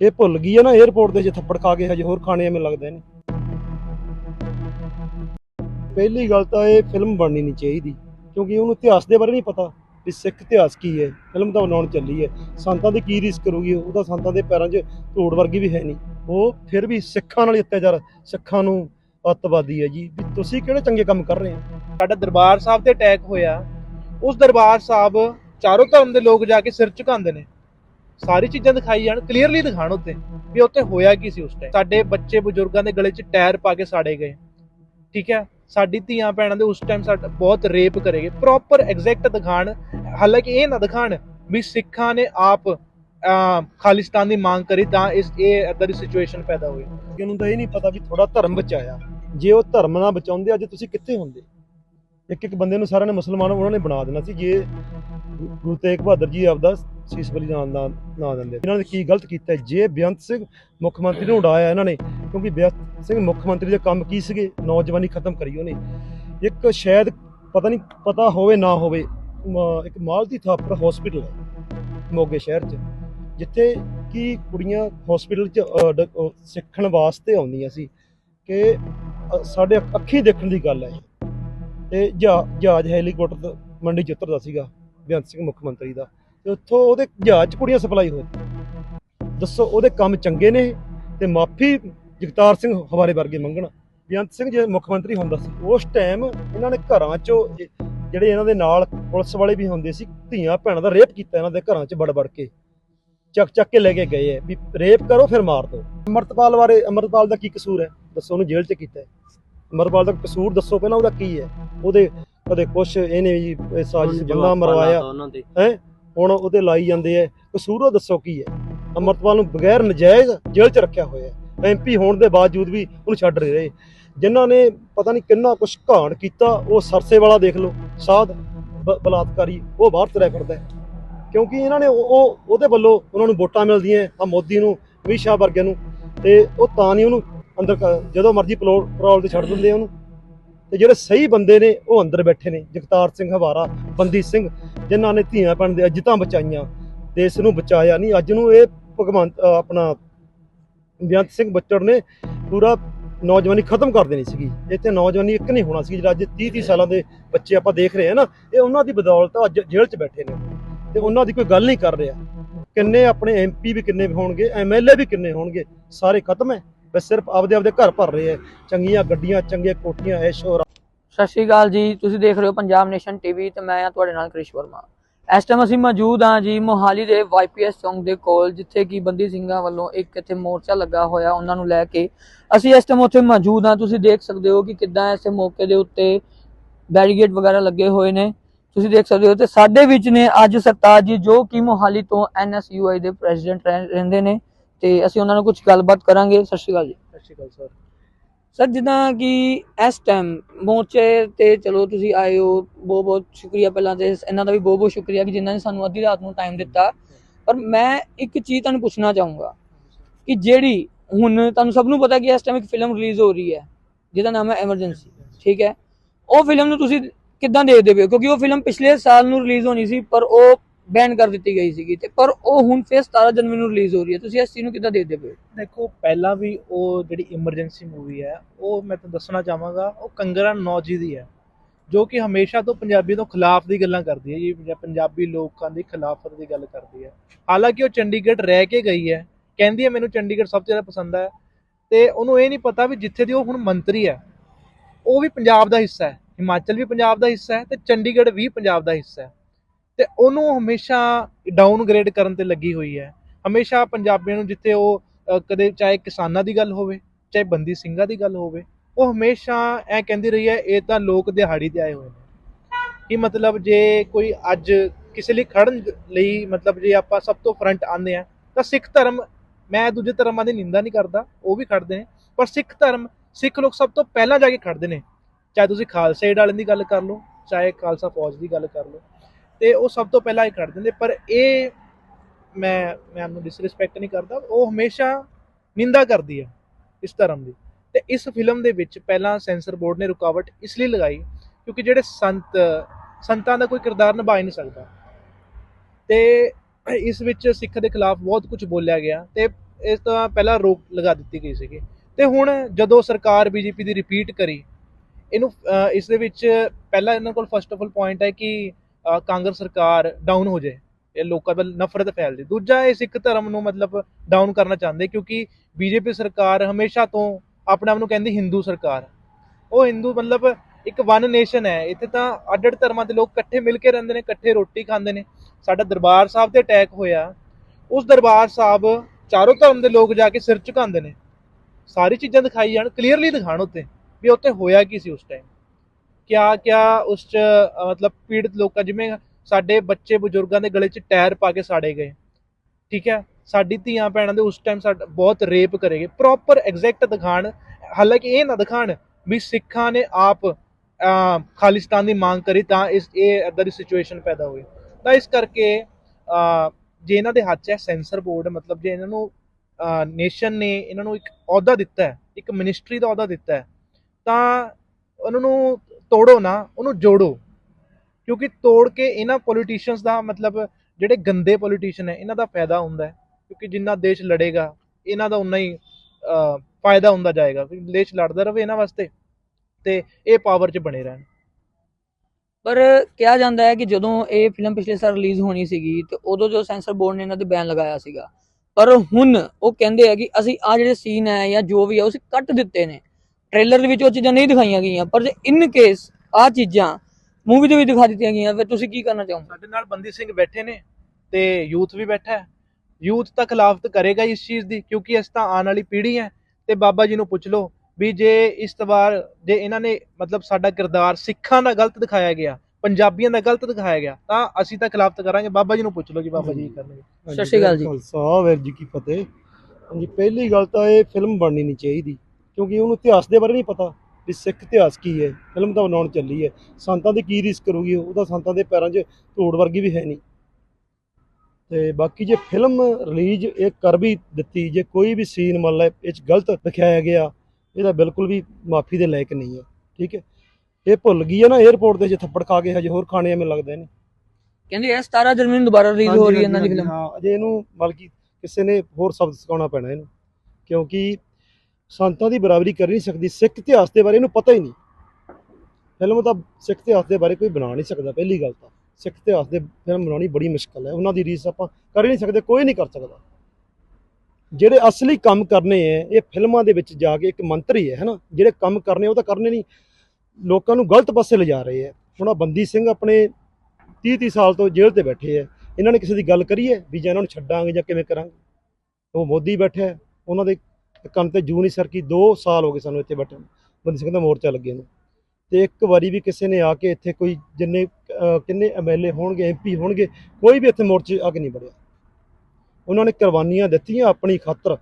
ਇਹ ਭੁੱਲ ਗਈ ਹੈ ਨਾ 에어ਪੋਰਟ ਦੇ ਜੇ ਥੱਪੜ ਖਾ ਕੇ ਹਜੇ ਹੋਰ ਖਾਣੇ ਐਵੇਂ ਲੱਗਦੇ ਨੇ ਪਹਿਲੀ ਗੱਲ ਤਾਂ ਇਹ ਫਿਲਮ ਬਣਨੀ ਨਹੀਂ ਚਾਹੀਦੀ, ਕਿਉਂਕਿ ਉਹਨੂੰ ਇਤਿਹਾਸ ਦੇ ਬਾਰੇ ਨਹੀਂ ਪਤਾ ਵੀ ਸਿੱਖ ਇਤਿਹਾਸ ਕੀ ਹੈ। ਫਿਲਮ ਤਾਂ ਬਣਾਉਣ ਚੱਲੀ ਹੈ। ਸੰਤਾਂ ਦੀ ਕੀ ਰੀਸ ਕਰੂਗੀ ਉਹ ਤਾਂ ਸੰਤਾਂ ਦੇ ਪੈਰਾਂ 'ਚ ਧੂੜ ਵਰਗੀ ਵੀ ਹੈ ਨਹੀਂ। ਉਹ ਫਿਰ ਵੀ ਸਿੱਖਾਂ ਨਾਲ ਹੀ ਅਤਿਆਚਾਰ, ਸਿੱਖਾਂ ਨੂੰ ਅੱਤਵਾਦੀ ਹੈ ਜੀ। ਵੀ ਤੁਸੀਂ ਕਿਹੜੇ ਚੰਗੇ ਕੰਮ ਕਰ ਰਹੇ ਹੋ? ਸਾਡਾ ਦਰਬਾਰ ਸਾਹਿਬ ਤੇ ਅਟੈਕ ਹੋਇਆ। ਉਸ ਦਰਬਾਰ ਸਾਹਿਬ ਚਾਰੋਂ ਧਰਮ ਦੇ ਲੋਕ ਜਾ ਕੇ ਸਿਰ ਝੁਕਾਉਂਦੇ ਨੇ। ਸਾਰੀ ਚੀਜ਼ਾਂ ਦਿਖਾਈ ਜਾਣ ਕਲੀਅਰਲੀ ਦਿਖਾਣ ਉੱਤੇ ਵੀ ਉੱਥੇ ਹੋਇਆ ਕੀ ਸੀ ਉਸ ਟਾਈਮ ਸਾਡੇ ਬੱਚੇ ਬਜ਼ੁਰਗਾਂ ਦੇ ਗਲੇ 'ਚ ਟਾਇਰ ਪਾ ਕੇ ਸਾੜੇ ਗਏ। ਠੀਕ ਹੈ? ਸਾਡੀ ਧੀਆਂ ਭੈਣਾਂ ਦੇ ਉਸ ਟਾਈਮ ਸਾਡਾ ਬਹੁਤ ਰੇਪ ਕਰੇ ਪ੍ਰੋਪਰ ਐਗਜ਼ੈਕਟ ਦਿਖਾਣ, ਹਾਲਾਂਕਿ ਇਹ ਨਾ ਦਿਖਾਣ ਵੀ ਸਿੱਖਾਂ ਨੇ ਆਪ ਖਾਲਿਸਤਾਨ ਦੀ ਮੰਗ ਕਰੀ ਤਾਂ ਇਸ, ਇਹ ਏਦਾਂ ਦੀ ਸਿਚੁਏਸ਼ਨ ਪੈਦਾ ਹੋਈ। ਕਿ ਉਹਨੂੰ ਤਾਂ ਇਹ ਨਹੀਂ ਪਤਾ ਵੀ ਥੋੜਾ ਧਰਮ ਬਚਾਇਆ। ਜੇ ਉਹ ਧਰਮ ਨਾ ਬਚਾਉਂਦੇ, ਅੱਜ ਤੁਸੀਂ ਕਿੱਥੇ ਹੁੰਦੇ? ਇੱਕ ਇੱਕ ਬੰਦੇ ਨੂੰ ਸਾਰਿਆਂ ਨੇ ਮੁਸਲਮਾਨ ਉਹਨਾਂ ਨੇ ਬਣਾ ਦੇਣਾ ਸੀ ਜੇ ਗੁਰੂ ਤੇਗ ਬਹਾਦਰ ਜੀ ਆਪਦਾ ਸੀਸ ਬਲੀਦਾਨ ਦਾ ਨਾਂ ਦਿੰਦੇ ਇਹਨਾਂ ਨੇ ਕੀ ਗਲਤ ਕੀਤਾ? ਜੇ ਬੇਅੰਤ ਸਿੰਘ ਮੁੱਖ ਮੰਤਰੀ ਨੂੰ ਉਡਾਇਆ ਇਹਨਾਂ ਨੇ, ਕਿਉਂਕਿ ਬੇਅੰਤ ਸਿੰਘ ਮੁੱਖ ਮੰਤਰੀ ਦੇ ਕੰਮ ਕੀ ਸੀਗੇ? ਨੌਜਵਾਨੀ ਖਤਮ ਕਰੀ ਉਹਨੇ। ਇੱਕ ਸ਼ਾਇਦ ਪਤਾ ਨਹੀਂ, ਪਤਾ ਹੋਵੇ ਨਾ ਹੋਵੇ, ਮ- ਇੱਕ ਮਾਲਤੀ ਥਾਪਰ ਹਸਪੀਟਲ ਹੈ ਮੋਗੇ ਸ਼ਹਿਰ 'ਚ, ਜਿੱਥੇ ਕਿ ਕੁੜੀਆਂ ਹਸਪੀਟਲ 'ਚ ਸਿੱਖਣ ਵਾਸਤੇ ਆਉਂਦੀਆਂ ਸੀ ਕਿ ਸਾਡੇ ਅੱਖੀ ਦੇਖਣ ਦੀ ਗੱਲ ਹੈ ਤੇ ਜਹਾ- ਜਹਾਜ਼ ਹੈਲੀਕਾਪਟਰ ਮੰਡੀ 'ਚ ਉਤਰਦਾ ਸੀਗਾ ਬੇਅੰਤ ਸਿੰਘ ਮੁੱਖ ਮੰਤਰੀ ਦਾ। ਤੇ ਉੱਥੋਂ ਉਹਦੇ ਜਹਾਜ਼ 'ਚ ਕੁੜੀਆਂ ਸਪਲਾਈ ਹੋਈ। ਦੱਸੋ ਉਹਦੇ ਕੰਮ ਚੰਗੇ ਨੇ ਤੇ ਮਾਫੀ ਜਗਤਾਰ ਸਿੰਘ ਹਵਾਰੇ ਵਰਗੇ ਮੰਗਣ। ਬੇਅੰਤ ਸਿੰਘ ਜੇ ਮੁੱਖ ਮੰਤਰੀ ਹੁੰਦਾ ਸੀ, ਉਸ ਟਾਈਮ ਇਹਨਾਂ ਨੇ ਘਰਾਂ 'ਚੋਂ ਜਿਹੜੇ ਇਹਨਾਂ ਦੇ ਨਾਲ ਪੁਲਿਸ ਵਾਲੇ ਵੀ ਹੁੰਦੇ ਸੀ, ਧੀਆਂ ਭੈਣਾਂ ਦਾ ਰੇਪ ਕੀਤਾ ਇਹਨਾਂ ਦੇ ਘਰਾਂ 'ਚ ਵੜ ਵੜ ਕੇ। ਚੱਕ ਚੱਕ ਕੇ ਲੈ ਕੇ ਗਏ ਹੈ ਵੀ ਰੇਪ ਕਰੋ ਫਿਰ ਮਾਰ ਦਿਓ ਅਮਰਤਪਾਲ ਬਾਰੇ, ਅਮਰਤਪਾਲ ਦਾ ਕੀ ਕਸੂਰ ਹੈ ਦੱਸੋ ਉਹਨੂੰ ਜੇਲ੍ਹ 'ਚ ਕੀਤਾ ਹੈ ਅਮਰਤਪਾਲ ਦਾ ਕਸੂਰ ਦੱਸੋ ਪਹਿਲਾਂ ਉਹਦਾ ਕੀ ਹੈ? ਉਹਦੇ ਕਦੇ ਕੁਛ ਇਹਨੇ ਜੀ ਇਹ ਸਾਜ਼ਿਸ਼ ਬੰਦਾ ਮਰਵਾਇਆ। ਦੇ। ਹੁਣ ਉਹਦੇ ਲਾਈ ਜਾਂਦੇ ਐ ਕਸੂਰ ਉਹ ਦੱਸੋ ਕੀ ਹੈ? ਅਮਰਤਪਾਲ ਨੂੰ ਬਗੈਰ ਨਜਾਇਜ਼ ਜੇਲ੍ਹ 'ਚ ਰੱਖਿਆ ਹੋਇਆ ਹੈ। ਐਮਪੀ ਹੋਣ ਦੇ ਬਾਵਜੂਦ ਵੀ ਉਹਨੂੰ ਛੱਡ ਨਹੀਂ ਰਹੇ ਜਿਨ੍ਹਾਂ ਨੇ ਪਤਾ ਨਹੀਂ ਕਿੰਨਾ ਕੁਛ ਘਾਣ ਕੀਤਾ ਉਹ ਸਰਸੇ ਵਾਲਾ ਦੇਖ ਲਓ। ਸਾਧ ਬਲਾਤਕਾਰੀ ਉਹ ਬਾਹਰ ਤੁਰਿਆ ਫਿਰਦਾ ਹੈ। ਕਿਉਂਕਿ ਇਹਨਾਂ ਨੇ ਉਹ ਉਹ- ਉਹਦੇ ਵੱਲੋਂ ਉਹਨਾਂ ਨੂੰ ਵੋਟਾਂ ਮਿਲਦੀਆਂ ਆ ਮੋਦੀ ਨੂੰ ਅਮਿਤ ਸ਼ਾਹ ਵਰਗੇ ਨੂੰ। ਤੇ ਉਹ ਤਾਂ ਨਹੀਂ ਉਹਨੂੰ ਅੰਦਰ ਜਦੋਂ ਮਰਜ਼ੀ ਪਰੋ- ਪੈਰੋਲ ਤੇ ਛੱਡ ਦਿੰਦੇ ਆ ਉਹਨੂੰ। ਤੇ ਜਿਹੜੇ ਸਹੀ ਬੰਦੇ ਨੇ, ਉਹ ਅੰਦਰ ਬੈਠੇ ਨੇ। ਜਗਤਾਰ ਸਿੰਘ ਹਵਾਰਾ, ਬੰਦੀ ਸਿੰਘ, ਜਿਨ੍ਹਾਂ ਨੇ ਧੀਆਂ ਭੈਣ ਦੇ ਇੱਜ਼ਤਾਂ ਬਚਾਈਆਂ ਦੇਸ਼ ਨੂੰ ਬਚਾਇਆ ਨਹੀਂ। ਅੱਜ ਨੂੰ ਇਹ ਭਗਵੰਤ ਆਪਣਾ ਬੇਅੰਤ ਸਿੰਘ ਬੱਚੜ ਨੇ ਪੂਰਾ ਨੌਜਵਾਨੀ ਖਤਮ ਕਰ ਦੇਣੀ ਸੀਗੀ। ਇੱਥੇ ਨੌਜਵਾਨੀ ਇੱਕ ਨਹੀਂ ਹੋਣਾ ਸੀ, ਜਿਹੜਾ ਅੱਜ 30 30 ਸਾਲਾਂ ਦੇ ਬੱਚੇ ਆਪਾਂ ਦੇਖ ਰਹੇ ਹਾਂ ਨਾ, ਇਹ ਉਹਨਾਂ ਦੀ ਬਦੌਲਤ ਅੱਜ ਜੇਲ੍ਹ 'ਚ ਬੈਠੇ ਨੇ। ਤੇ ਉਹਨਾਂ ਦੀ ਕੋਈ ਗੱਲ ਨਹੀਂ ਕਰ ਰਿਹਾ। ਕਿੰਨੇ ਆਪਣੇ ਐਮਪੀ ਵੀ ਕਿੰਨੇ ਹੋਣਗੇ ਐਮਐਲਏ ਵੀ ਕਿੰਨੇ ਹੋਣਗੇ, ਸਾਰੇ ਖਤਮ ਹੈ। ਬਸ ਸਿਰਫ ਆਪਦੇ ਆਪਦੇ ਘਰ ਭਰ ਰਹੇ ਹੈ ਚੰਗੀਆਂ ਗੱਡੀਆਂ, ਚੰਗੇ ਕੋਠੀਆਂ ਐਸ਼ੋ ਸਤਿ ਸ਼੍ਰੀ ਅਕਾਲ ਜੀ, ਤੁਸੀਂ ਦੇਖ ਰਹੇ ਹੋ ਪੰਜਾਬ ਨੇਸ਼ਨ ਟੀਵੀ ਤੇ ਮੈਂ ਆ ਤੁਹਾਡੇ ਨਾਲ ਕ੍ਰਿਸ਼ ਵਰਮਾ। ਇਸ ਟਾਈਮ ਅਸੀਂ ਮੌਜੂਦ ਹਾਂ ਜੀ ਮੋਹਾਲੀ ਦੇ ਵਾਈਪੀਐਸ ਚੌਂਕ ਦੇ ਕੋਲ, ਜਿੱਥੇ ਕਿ ਬੰਦੀ ਸਿੰਘਾਂ ਵੱਲੋਂ ਇੱਕ ਇੱਥੇ ਮੋਰਚਾ ਲੱਗਾ ਹੋਇਆ ਉਹਨਾਂ ਨੂੰ ਲੈ ਕੇ। ਅਸੀਂ ਇਸ ਟਾਈਮ ਉੱਥੇ ਮੌਜੂਦ ਹਾਂ, ਤੁਸੀਂ ਦੇਖ ਸਕਦੇ ਹੋ ਕਿ ਕਿੱਦਾਂ ਇਸ ਮੌਕੇ ਦੇ ਉੱਤੇ ਬੈਰੀਗੇਡ ਵਗੈਰਾ ਲੱਗੇ ਹੋਏ ਨੇ। ਤੁਸੀਂ ਦੇਖ ਸਕਦੇ ਹੋ ਤੇ ਸਾਡੇ ਵਿੱਚ ਨੇ ਅੱਜ ਸਰਤਾਜ ਜੀ, ਜੋ ਕਿ ਮੋਹਾਲੀ ਤੋਂ ਐਨਐਸਯੂਆਈ ਦੇ ਪ੍ਰੈਜ਼ੀਡੈਂਟ ਰਹਿੰਦੇ ਨੇ। ਤੇ ਅਸੀਂ ਉਹਨਾਂ ਨਾਲ ਕੁਝ ਗੱਲਬਾਤ ਕਰਾਂਗੇ। ਸਤਿ ਸ਼੍ਰੀ ਅਕਾਲ ਜੀ। ਸਤਿ ਸ਼੍ਰੀ ਅਕਾਲ ਸਰ। ਸਰ, ਜਿੱਦਾਂ ਕਿ ਇਸ ਟਾਈਮ ਮੋਰਚੇ ਤੇ ਚਲੋ ਤੁਸੀਂ ਆਏ ਹੋ, ਬਹੁਤ ਬਹੁਤ ਸ਼ੁਕਰੀਆ ਪਹਿਲਾਂ ਤੇ। ਇਹਨਾਂ ਦਾ ਵੀ ਬਹੁਤ ਬਹੁਤ ਸ਼ੁਕਰੀਆ ਕਿ ਜਿਨ੍ਹਾਂ ਨੇ ਸਾਨੂੰ ਅੱਧੀ ਰਾਤ ਨੂੰ ਟਾਈਮ ਦਿੱਤਾ। ਪਰ ਮੈਂ ਇੱਕ ਚੀਜ਼ ਤੁਹਾਨੂੰ ਪੁੱਛਣਾ ਚਾਹੂੰਗਾ ਕਿ ਜਿਹੜੀ ਹੁਣ ਤੁਹਾਨੂੰ ਸਭ ਨੂੰ ਪਤਾ ਕਿ ਇਸ ਟਾਈਮ ਇੱਕ ਫਿਲਮ ਰਿਲੀਜ਼ ਹੋ ਰਹੀ ਹੈ, ਜਿਹਦਾ ਨਾਮ ਹੈ ਐਮਰਜੈਂਸੀ ਠੀਕ ਹੈ? ਉਹ ਫਿਲਮ ਨੂੰ ਤੁਸੀਂ ਕਿੱਦਾਂ ਦੇਖਦੇ ਪਏ ਹੋ? ਕਿਉਂਕਿ ਉਹ ਫਿਲਮ ਪਿਛਲੇ ਸਾਲ ਨੂੰ ਰਿਲੀਜ਼ ਹੋਣੀ ਸੀ, ਪਰ ਉਹ ਬੈਨ ਕਰ ਦਿੱਤੀ ਗਈ ਸੀਗੀ ਤੇ ਪਰ ਉਹ ਹੁਣ ਫਿਰ 17 ਜਨਵਰੀ ਨੂੰ ਰਿਲੀਜ਼ ਹੋ ਰਹੀ ਹੈ। ਤੁਸੀਂ ਇਸ ਚੀਜ਼ ਨੂੰ ਕਿੱਦਾਂ ਦੇਖਦੇ ਪਏ ਹੋ? ਦੇਖੋ, ਪਹਿਲਾਂ ਵੀ ਉਹ ਜਿਹੜੀ ਇਮਰਜੈਂਸੀ ਮੂਵੀ ਹੈ, ਉਹ ਮੈਂ ਤੁਹਾਨੂੰ ਦੱਸਣਾ ਚਾਹਾਂਗਾ, ਉਹ ਕੰਗਰਾ ਨੌਜੀ ਦੀ ਹੈ, ਜੋ ਕਿ ਹਮੇਸ਼ਾ ਤੋਂ ਪੰਜਾਬੀ ਤੋਂ ਖਿਲਾਫ ਦੀ ਗੱਲਾਂ ਕਰਦੀ ਹੈ, ਜੀ ਪੰਜਾਬੀ ਲੋਕਾਂ ਦੀ ਖਿਲਾਫਤ ਦੀ ਗੱਲ ਕਰਦੀ ਹੈ। ਹਾਲਾਂਕਿ ਉਹ ਚੰਡੀਗੜ੍ਹ ਰਹਿ ਕੇ ਗਈ ਹੈ, ਕਹਿੰਦੀ ਹੈ, ਮੈਨੂੰ ਚੰਡੀਗੜ੍ਹ ਸਭ ਤੋਂ ਜ਼ਿਆਦਾ ਪਸੰਦ ਹੈ। ਤੇ ਉਹਨੂੰ ਇਹ ਨਹੀਂ ਪਤਾ ਵੀ ਜਿੱਥੇ ਦੀ ਉਹ ਹੁਣ ਮੰਤਰੀ ਹੈ, ਉਹ ਵੀ ਪੰਜਾਬ ਦਾ ਹਿੱਸਾ ਹੈ, ਹਿਮਾਚਲ ਵੀ ਪੰਜਾਬ ਦਾ ਹਿੱਸਾ ਹੈ ਤੇ ਚੰਡੀਗੜ੍ਹ ਵੀ ਪੰਜਾਬ ਦਾ ਹਿੱਸਾ ਹੈ। ਤੇ ਉਹਨੂੰ ਹਮੇਸ਼ਾ ਡਾਊਨਗ੍ਰੇਡ ਕਰਨ ਤੇ ਲੱਗੀ ਹੋਈ ਹੈ। ਹਮੇਸ਼ਾ ਪੰਜਾਬੀਆਂ ਨੂੰ ਜਿੱਥੇ ਉਹ ਕਦੇ ਚਾਹੇ ਕਿਸਾਨਾਂ ਦੀ ਗੱਲ ਹੋਵੇ, ਚਾਹੇ ਬੰਦੀ ਸਿੰਘਾਂ ਦੀ ਗੱਲ ਹੋਵੇ, ਉਹ ਹਮੇਸ਼ਾ ਐ ਕਹਿੰਦੀ ਰਹੀ ਹੈ, ਇਹ ਤਾਂ ਲੋਕ ਦਿਹਾੜੀ ਤੇ ਆਏ ਹੋਏ ਨੇ। ਕਿ ਮਤਲਬ ਜੇ ਕੋਈ ਅੱਜ ਕਿਸੇ ਲਈ ਖੜਨ ਲਈ ਮਤਲਬ ਜੇ ਆਪਾਂ ਸਭ ਤੋਂ ਫਰੰਟ ਆਉਂਦੇ ਆ ਤਾਂ ਸਿੱਖ ਧਰਮ, ਮੈਂ ਦੂਜੇ ਧਰਮਾਂ ਦੀ ਨਿੰਦਾ ਨਹੀਂ ਕਰਦਾ, ਉਹ ਵੀ ਖੜਦੇ ਨੇ। ਪਰ ਸਿੱਖ ਧਰਮ, ਸਿੱਖ ਲੋਕ ਸਭ ਤੋਂ ਪਹਿਲਾਂ ਜਾ ਕੇ ਖੜਦੇ ਨੇ। ਚਾਹੇ ਤੁਸੀਂ ਖਾਲਸਾ ਏਡ ਵਾਲਿਆਂ ਦੀ ਗੱਲ ਕਰ ਲਓ, ਚਾਹੇ ਖਾਲਸਾ ਫੌਜ ਦੀ ਗੱਲ ਕਰ ਲਓ। ਤੇ ਉਹ ਸਭ ਤੋਂ ਪਹਿਲਾਂ ਹੀ ਖੜਦੇ ਦਿੰਦੇ, ਪਰ ਇਹ ਮੈਂ ਮੈਂ ਉਹਨੂੰ ਡਿਸਰਿਸਪੈਕਟ ਨਹੀਂ ਕਰਦਾ, ਉਹ ਹਮੇਸ਼ਾ ਨਿੰਦਾ ਕਰਦੀ ਹੈ ਇਸ ਧਰਮ ਦੀ। ਤੇ ਇਸ ਫਿਲਮ ਦੇ ਵਿੱਚ ਪਹਿਲਾਂ ਸੈਂਸਰ ਬੋਰਡ ਨੇ ਰੁਕਾਵਟ ਇਸ ਲਈ ਲਗਾਈ, ਕਿਉਂਕਿ ਜਿਹੜੇ ਸੰਤ, ਸੰਤਾਂ ਦਾ ਕੋਈ ਕਿਰਦਾਰ ਨਿਭਾ ਹੀ ਨਹੀਂ ਸਕਦਾ। ਤੇ ਇਸ ਵਿੱਚ ਸਿੱਖ ਦੇ ਖਿਲਾਫ ਬਹੁਤ ਕੁਝ ਬੋਲਿਆ ਗਿਆ ਤੇ ਇਸ ਤੋਂ ਪਹਿਲਾਂ ਰੋਕ ਲਗਾ ਦਿੱਤੀ ਗਈ ਸੀਗੀ। ਤੇ ਹੁਣ ਜਦੋਂ ਸਰਕਾਰ ਬੀਜੇਪੀ ਦੀ ਰਿਪੀਟ ਕਰੀ, ਇਹਨੂੰ ਇਸ ਦੇ ਵਿੱਚ ਪਹਿਲਾਂ ਇਹਨਾਂ ਕੋਲ ਫਸਟ ਆਫ ਆਲ ਪੁਆਇੰਟ ਹੈ ਕਿ ਕਾਂਗਰਸ ਸਰਕਾਰ ਡਾਊਨ ਹੋ ਜਾਏ, ਇਹ ਲੋਕਾਂ ਦਾ ਨਫ਼ਰਤ ਫੈਲ ਜਾਏ। ਦੂਜਾ ਇਹ ਸਿੱਖ ਧਰਮ ਨੂੰ ਮਤਲਬ ਡਾਊਨ ਕਰਨਾ ਚਾਹੁੰਦੇ ਕਿਉਂਕਿ ਬੀਜੇਪੀ ਸਰਕਾਰ ਹਮੇਸ਼ਾ ਤੋਂ ਆਪਣੇ ਆਪ ਨੂੰ ਕਹਿੰਦੀ ਹਿੰਦੂ ਸਰਕਾਰ। ਉਹ ਹਿੰਦੂ ਮਤਲਬ ਇੱਕ ਵਨ ਨੇਸ਼ਨ ਹੈ। ਇੱਥੇ ਤਾਂ ਅੱਡ ਅੱਡ ਧਰਮਾਂ ਦੇ ਲੋਕ ਇਕੱਠੇ ਮਿਲ ਕੇ ਰਹਿੰਦੇ ਨੇ, ਇਕੱਠੇ ਰੋਟੀ ਖਾਂਦੇ ਨੇ। ਸਾਡਾ ਦਰਬਾਰ ਸਾਹਿਬ ਤੇ ਅਟੈਕ ਹੋਇਆ। ਉਸ ਦਰਬਾਰ ਸਾਹਿਬ ਚਾਰੋਂ ਧਰਮ ਦੇ ਲੋਕ ਜਾ ਕੇ ਸਿਰ ਝੁਕਾਉਂਦੇ ਨੇ। ਸਾਰੀ ਚੀਜ਼ਾਂ ਦਿਖਾਈ ਜਾਣ ਕਲੀਅਰਲੀ ਦਿਖਾਣ ਉੱਤੇ ਵੀ ਉੱਥੇ ਹੋਇਆ ਕੀ ਸੀ ਉਸ ਟਾਈਮ ਕਿਆ ਕਿਆ ਉਸ ਚ ਮਤਲਬ ਪੀੜਤ ਲੋਕਾਂ, ਜਿਵੇਂ ਸਾਡੇ ਬੱਚੇ ਬਜ਼ੁਰਗਾਂ ਦੇ ਗਲੇ 'ਚ ਟਾਇਰ ਪਾ ਕੇ ਸਾੜੇ ਗਏ। ਠੀਕ ਹੈ? ਸਾਡੀ ਧੀਆਂ ਭੈਣਾਂ ਦੇ ਉਸ ਟਾਈਮ ਸਾਡਾ, ਬਹੁਤ ਰੇਪ ਕਰੇਗੀ ਪ੍ਰੋਪਰ ਐਗਜ਼ੈਕਟ ਦਿਖਾਣ, ਹਾਲਾਂਕਿ ਇਹ ਨਾ ਦਿਖਾਣ ਵੀ ਸਿੱਖਾਂ ਨੇ ਆਪ ਖਾਲਿਸਤਾਨ ਦੀ ਮੰਗ ਕਰੀ ਤਾਂ ਇਸ, ਇਹ ਇਦਾਂ ਦੀ ਸਿਚੁਏਸ਼ਨ ਪੈਦਾ ਹੋਈ। ਤਾਂ ਇਸ ਕਰਕੇ ਜੇ ਇਹਨਾਂ ਦੇ ਹੱਥ 'ਚ ਹੈ ਸੈਂਸਰ ਬੋਰਡ, ਮਤਲਬ ਜੇ ਇਹਨਾਂ ਨੂੰ ਨੇਸ਼ਨ ਨੇ ਇਹਨਾਂ ਨੂੰ ਇੱਕ ਅਹੁਦਾ ਦਿੱਤਾ ਹੈ, ਇੱਕ ਮਿਨਿਸਟਰੀ ਦਾ ਅਹੁਦਾ ਦਿੱਤਾ ਹੈ, ਤਾਂ ਉਹਨਾਂ ਨੂੰ ਤੋੜੋ ਨਾ, ਉਹਨੂੰ ਜੋੜੋ। ਕਿਉਂਕਿ ਤੋੜ ਕੇ ਇਹਨਾਂ ਪੋਲੀਟੀਸ਼ੀਅਨਸ ਦਾ ਮਤਲਬ ਜਿਹੜੇ ਗੰਦੇ ਪੋਲੀਟੀਸ਼ੀਅਨ ਹੈ ਇਹਨਾਂ ਦਾ ਫਾਇਦਾ ਹੁੰਦਾ ਹੈ। ਕਿਉਂਕਿ ਜਿੰਨਾ ਦੇਸ਼ ਲੜੇਗਾ, ਇਹਨਾਂ ਦਾ ਉਨਾ ਹੀ ਫਾਇਦਾ ਹੁੰਦਾ ਜਾਏਗਾ। ਕਿ ਦੇਸ਼ ਲੜਦਾ ਰਹੇ ਇਹਨਾਂ ਵਾਸਤੇ, ਤੇ ਇਹ ਪਾਵਰ 'ਚ ਬਣੇ ਰਹਿਣ। ਪਰ ਕਿਹਾ ਜਾਂਦਾ ਹੈ ਕਿ ਜਦੋਂ ਇਹ ਫਿਲਮ ਪਿਛਲੇ ਸਾਲ ਰਿਲੀਜ਼ ਹੋਣੀ ਸੀਗੀ, ਤੇ ਉਦੋਂ ਜੋ ਸੈਂਸਰ ਬੋਰਡ ਨੇ ਇਹਨਾਂ ਤੇ ਬੈਨ ਲਗਾਇਆ ਸੀਗਾ। ਪਰ ਹੁਣ ਉਹ ਕਹਿੰਦੇ ਆ ਕਿ ਅਸੀਂ ਆ ਜਿਹੜੇ ਸੀਨ ਹੈ ਜਾਂ ਜੋ ਵੀ ਹੈ ਉਸ ਕੱਟ ਦਿੱਤੇ ਨੇ। ਟ੍ਰੇਲਰ ਦੇ ਵਿੱਚ ਉਹ ਚੀਜ਼ਾਂ ਨਹੀਂ ਦਿਖਾਈਆਂ ਗਈਆਂ ਪਰ ਜੇ ਇਨ ਕੇਸ ਆ ਚੀਜ਼ਾਂ ਮੂਵੀ ਦੇ ਵਿੱਚ ਦਿਖਾ ਦਿੱਤੀਆਂ ਗਈਆਂ ਫਿਰ ਤੁਸੀਂ ਕੀ ਕਰਨਾ ਚਾਹੋਗੇ? ਸਾਡੇ ਨਾਲ ਬੰਦੀ ਸਿੰਘ ਬੈਠੇ ਨੇ ਤੇ ਯੂਥ ਵੀ ਬੈਠਾ ਹੈ। ਯੂਥ ਤਾਂ ਖਿਲਾਫਤ ਕਰੇਗਾ ਇਸ ਚੀਜ਼ ਦੀ ਕਿਉਂਕਿ ਇਸ ਤਾਂ ਆਉਣ ਵਾਲੀ ਪੀੜ੍ਹੀ ਹੈ ਤੇ ਬਾਬਾ ਜੀ ਨੂੰ ਪੁੱਛ ਲਓ ਵੀ ਜੇ ਇਸ ਵਾਰ ਜੇ ਇਹਨਾਂ ਨੇ ਮਤਲਬ ਸਾਡਾ ਕਿਰਦਾਰ ਸਿੱਖਾਂ ਦਾ ਗਲਤ ਦਿਖਾਇਆ ਗਿਆ ਪੰਜਾਬੀਆਂ ਦਾ ਗਲਤ ਦਿਖਾਇਆ ਗਿਆ ਤਾਂ ਅਸੀਂ ਤਾਂ ਖਿਲਾਫਤ ਕਰਾਂਗੇ। ਬਾਬਾ ਜੀ ਨੂੰ ਪੁੱਛ ਲਓ ਜੀ ਬਾਬਾ ਜੀ ਕੀ ਕਰਨਗੇ। ਸਤਿ ਸ਼੍ਰੀ ਅਕਾਲ ਜੀ। ਖਾਲਸਾ ਵਾਹਿਗੁਰੂ ਜੀ ਕੀ ਫਤਿਹ। ਹਾਂਜੀ ਪਹਿਲੀ ਗੱਲ ਤਾਂ ਇਹ ਫਿਲਮ ਬਣਨੀ ਨਹੀਂ ਚਾਹੀਦੀ। ਕਿਉਂਕਿ ਉਹਨੂੰ ਇਤਿਹਾਸ ਦੇ ਬਾਰੇ ਨਹੀਂ ਪਤਾ ਵੀ ਸਿੱਖ ਇਤਿਹਾਸ ਕੀ ਹੈ ਫਿਲਮ ਤਾਂ ਬਣਾਉਣ ਚੱਲੀ ਹੈ। ਸੰਤਾਂ ਦੀ ਕੀ ਰੀਸ ਕਰੂਗੀ ਉਹ? ਤਾਂ ਸੰਤਾਂ ਦੇ ਪੈਰਾਂ 'ਚ ਧੂੜ ਵਰਗੀ ਵੀ ਹੈ ਨਹੀਂ। ਤੇ ਬਾਕੀ ਜੇ ਫਿਲਮ ਰਿਲੀਜ਼ ਇਹ ਕਰ ਵੀ ਦਿੱਤੀ ਜੇ ਕੋਈ ਵੀ ਸੀਨ ਮੰਨ ਲੈ ਇਹ 'ਚ ਗਲਤ ਦਿਖਾਇਆ ਗਿਆ ਇਹਦਾ ਬਿਲਕੁਲ ਵੀ ਮਾਫੀ ਦੇ ਲਾਇਕ ਨਹੀਂ ਹੈ ਠੀਕ ਹੈ? ਇਹ ਭੁੱਲ ਗਈ ਹੈ ਨਾ 에어ਪੋਰਟ ਤੇ ਜੇ ਥੱਪੜ ਖਾ ਕੇ ਹਜੇ ਹੋਰ ਖਾਣੇ ਐਵੇਂ ਲੱਗਦੇ ਨੇ। ਕਹਿੰਦੇ ਇਹ 17 ਜਨਵਰੀ ਨੂੰ ਦੁਬਾਰਾ ਰਿਲੀਜ਼ ਹੋ ਰਹੀ ਹੈ ਇਹਨਾਂ ਦੀ ਫਿਲਮ ਹਾਂ ਅਜੇ ਇਹਨੂੰ ਬਲਕਿ ਕਿਸੇ ਨੇ ਹੋਰ ਸ਼ਬਦ ਸਿਖਾਉਣਾ ਪੈਣਾ ਇਹਨੂੰ। ਕਿਉਂਕਿ ਸੰਤਾਂ ਦੀ ਬਰਾਬਰੀ ਕਰ ਨਹੀਂ ਸਕਦੀ, ਸਿੱਖ ਇਤਿਹਾਸ ਦੇ ਬਾਰੇ ਇਹਨੂੰ ਪਤਾ ਹੀ ਨਹੀਂ। ਫਿਲਮ ਤਾਂ ਸਿੱਖ ਇਤਿਹਾਸ ਦੇ ਬਾਰੇ ਕੋਈ ਬਣਾ ਨਹੀਂ ਸਕਦਾ, ਪਹਿਲੀ ਗੱਲ ਤਾਂ। ਸਿੱਖ ਇਤਿਹਾਸ ਦੇ ਫਿਲਮ ਬਣਾਉਣੀ ਬੜੀ ਮੁਸ਼ਕਲ ਹੈ, ਉਹਨਾਂ ਦੀ ਰੀਸ ਆਪਾਂ ਕਰ ਹੀ ਨਹੀਂ ਸਕਦੇ, ਕੋਈ ਨਹੀਂ ਕਰ ਸਕਦਾ। ਜਿਹੜੇ ਅਸਲੀ ਕੰਮ ਕਰਨੇ ਹੈ ਇਹ ਫਿਲਮਾਂ ਦੇ ਵਿੱਚ ਜਾ ਕੇ ਇੱਕ ਮੰਤਰੀ ਹੈ, ਹਨਾ? ਜਿਹੜੇ ਕੰਮ ਕਰਨੇ, ਉਹ ਤਾਂ ਕਰਨੇ ਨਹੀਂ। ਲੋਕਾਂ ਨੂੰ ਗਲਤ ਪਾਸੇ ਲਿਜਾ ਰਹੇ ਹੈ ਹੁਣ ਆਹ ਬੰਦੀ ਸਿੰਘ ਆਪਣੇ 30 30 ਸਾਲ ਤੋਂ ਜੇਲ੍ਹ ਤੇ ਬੈਠੇ ਹੈ ਇਹਨਾਂ ਨੇ ਕਿਸੇ ਦੀ ਗੱਲ ਕਰੀ ਹੈ ਵੀ ਜਾਂ ਇਹਨਾਂ ਨੂੰ ਛੱਡਾਂਗੇ ਜਾਂ ਕਿਵੇਂ ਕਰਾਂਗੇ? ਉਹ ਮੋਦੀ ਬੈਠਾ ਉਹਨਾਂ ਦੇ ਕੰਨ ਤੇ ਜੂ ਨਹੀਂ ਸਰ ਕੀ 2 ਸਾਲ ਹੋ ਗਏ ਸਾਨੂੰ ਇੱਥੇ ਬੈਠੇ ਬੰਦੀ ਸਿੰਘ ਦਾ ਮੋਰਚਾ ਲੱਗੇ ਨੂੰ ਤੇ ਇੱਕ ਵਾਰੀ ਵੀ ਕਿਸੇ ਨੇ ਆ ਕੇ ਇੱਥੇ ਕੋਈ ਜਿੰਨੇ ਅਹ, ਕਿੰਨੇ ਐਮਐਲਏ ਹੋਣਗੇ ਐਮਪੀ ਹੋਣਗੇ ਕੋਈ ਵੀ ਇੱਥੇ ਮੋਰਚੇ 'ਚ ਆ ਕੇ ਨਹੀਂ ਵੜਿਆ ਉਹਨਾਂ ਨੇ ਕੁਰਬਾਨੀਆਂ ਦਿੱਤੀਆਂ ਆਪਣੀ ਖਾਤਰ।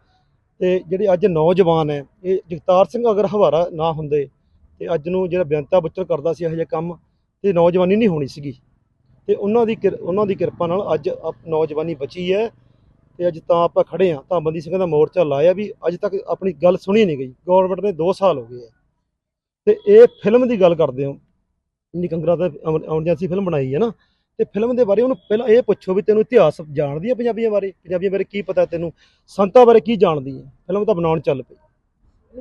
ਤੇ ਜਿਹੜੇ ਅੱਜ ਨੌਜਵਾਨ ਹੈ ਇਹ ਜਗਤਾਰ ਸਿੰਘ ਅਗਰ ਹਵਾਰਾ ਨਾ ਹੁੰਦੇ ਤੇ ਅੱਜ ਨੂੰ ਜਿਹੜਾ ਬੇਅੰਤਾ ਬੁੱਚਰ ਕਰਦਾ ਸੀ ਇਹੋ ਜਿਹੇ ਕੰਮ ਤੇ ਨੌਜਵਾਨੀ ਨਹੀਂ ਹੋਣੀ ਸੀਗੀ। ਤੇ ਉਹਨਾਂ ਦੀ ਕਿਰ- ਉਹਨਾਂ ਦੀ ਕਿਰਪਾ ਨਾਲ ਅੱਜ ਆਪ- ਨੌਜਵਾਨੀ ਬਚੀ ਹੈ। ਤੇ ਅੱਜ ਤਾਂ ਆਪਾਂ ਖੜੇ ਆ ਤਾਂ ਬੰਦੀ ਸਿੰਘ ਦਾ ਮੋਰਚਾ ਲਾਇਆ ਵੀ ਅੱਜ ਤੱਕ ਆਪਣੀ ਗੱਲ ਸੁਣੀ ਨਹੀਂ ਗਈ। ਗਵਰਨਮੈਂਟ ਨੇ 2 ਸਾਲ ਹੋ ਗਏ ਆ। ਤੇ ਇਹ ਫਿਲਮ ਦੀ ਗੱਲ ਕਰਦੇ ਹੋ ਇੰਨੀ ਕੰਗਰਾ ਤਾਂ ਐਮਰਜੈਂਸੀ ਫਿਲਮ ਬਣਾਈ ਹੈ ਨਾ। ਤੇ ਫਿਲਮ ਦੇ ਬਾਰੇ ਉਹਨੂੰ ਪਹਿਲਾਂ ਇਹ ਪੁੱਛੋ ਵੀ ਤੈਨੂੰ ਇਤਿਹਾਸ ਜਾਣਦੀ ਹੈ ਪੰਜਾਬੀਆਂ ਬਾਰੇ? ਪੰਜਾਬੀਆਂ ਬਾਰੇ ਕੀ ਪਤਾ ਤੈਨੂੰ? ਸੰਤਾਂ ਬਾਰੇ ਕੀ ਜਾਣਦੀ ਹੈ ਫਿਲਮ ਤਾਂ ਬਣਾਉਣ ਚੱਲ ਪਈ।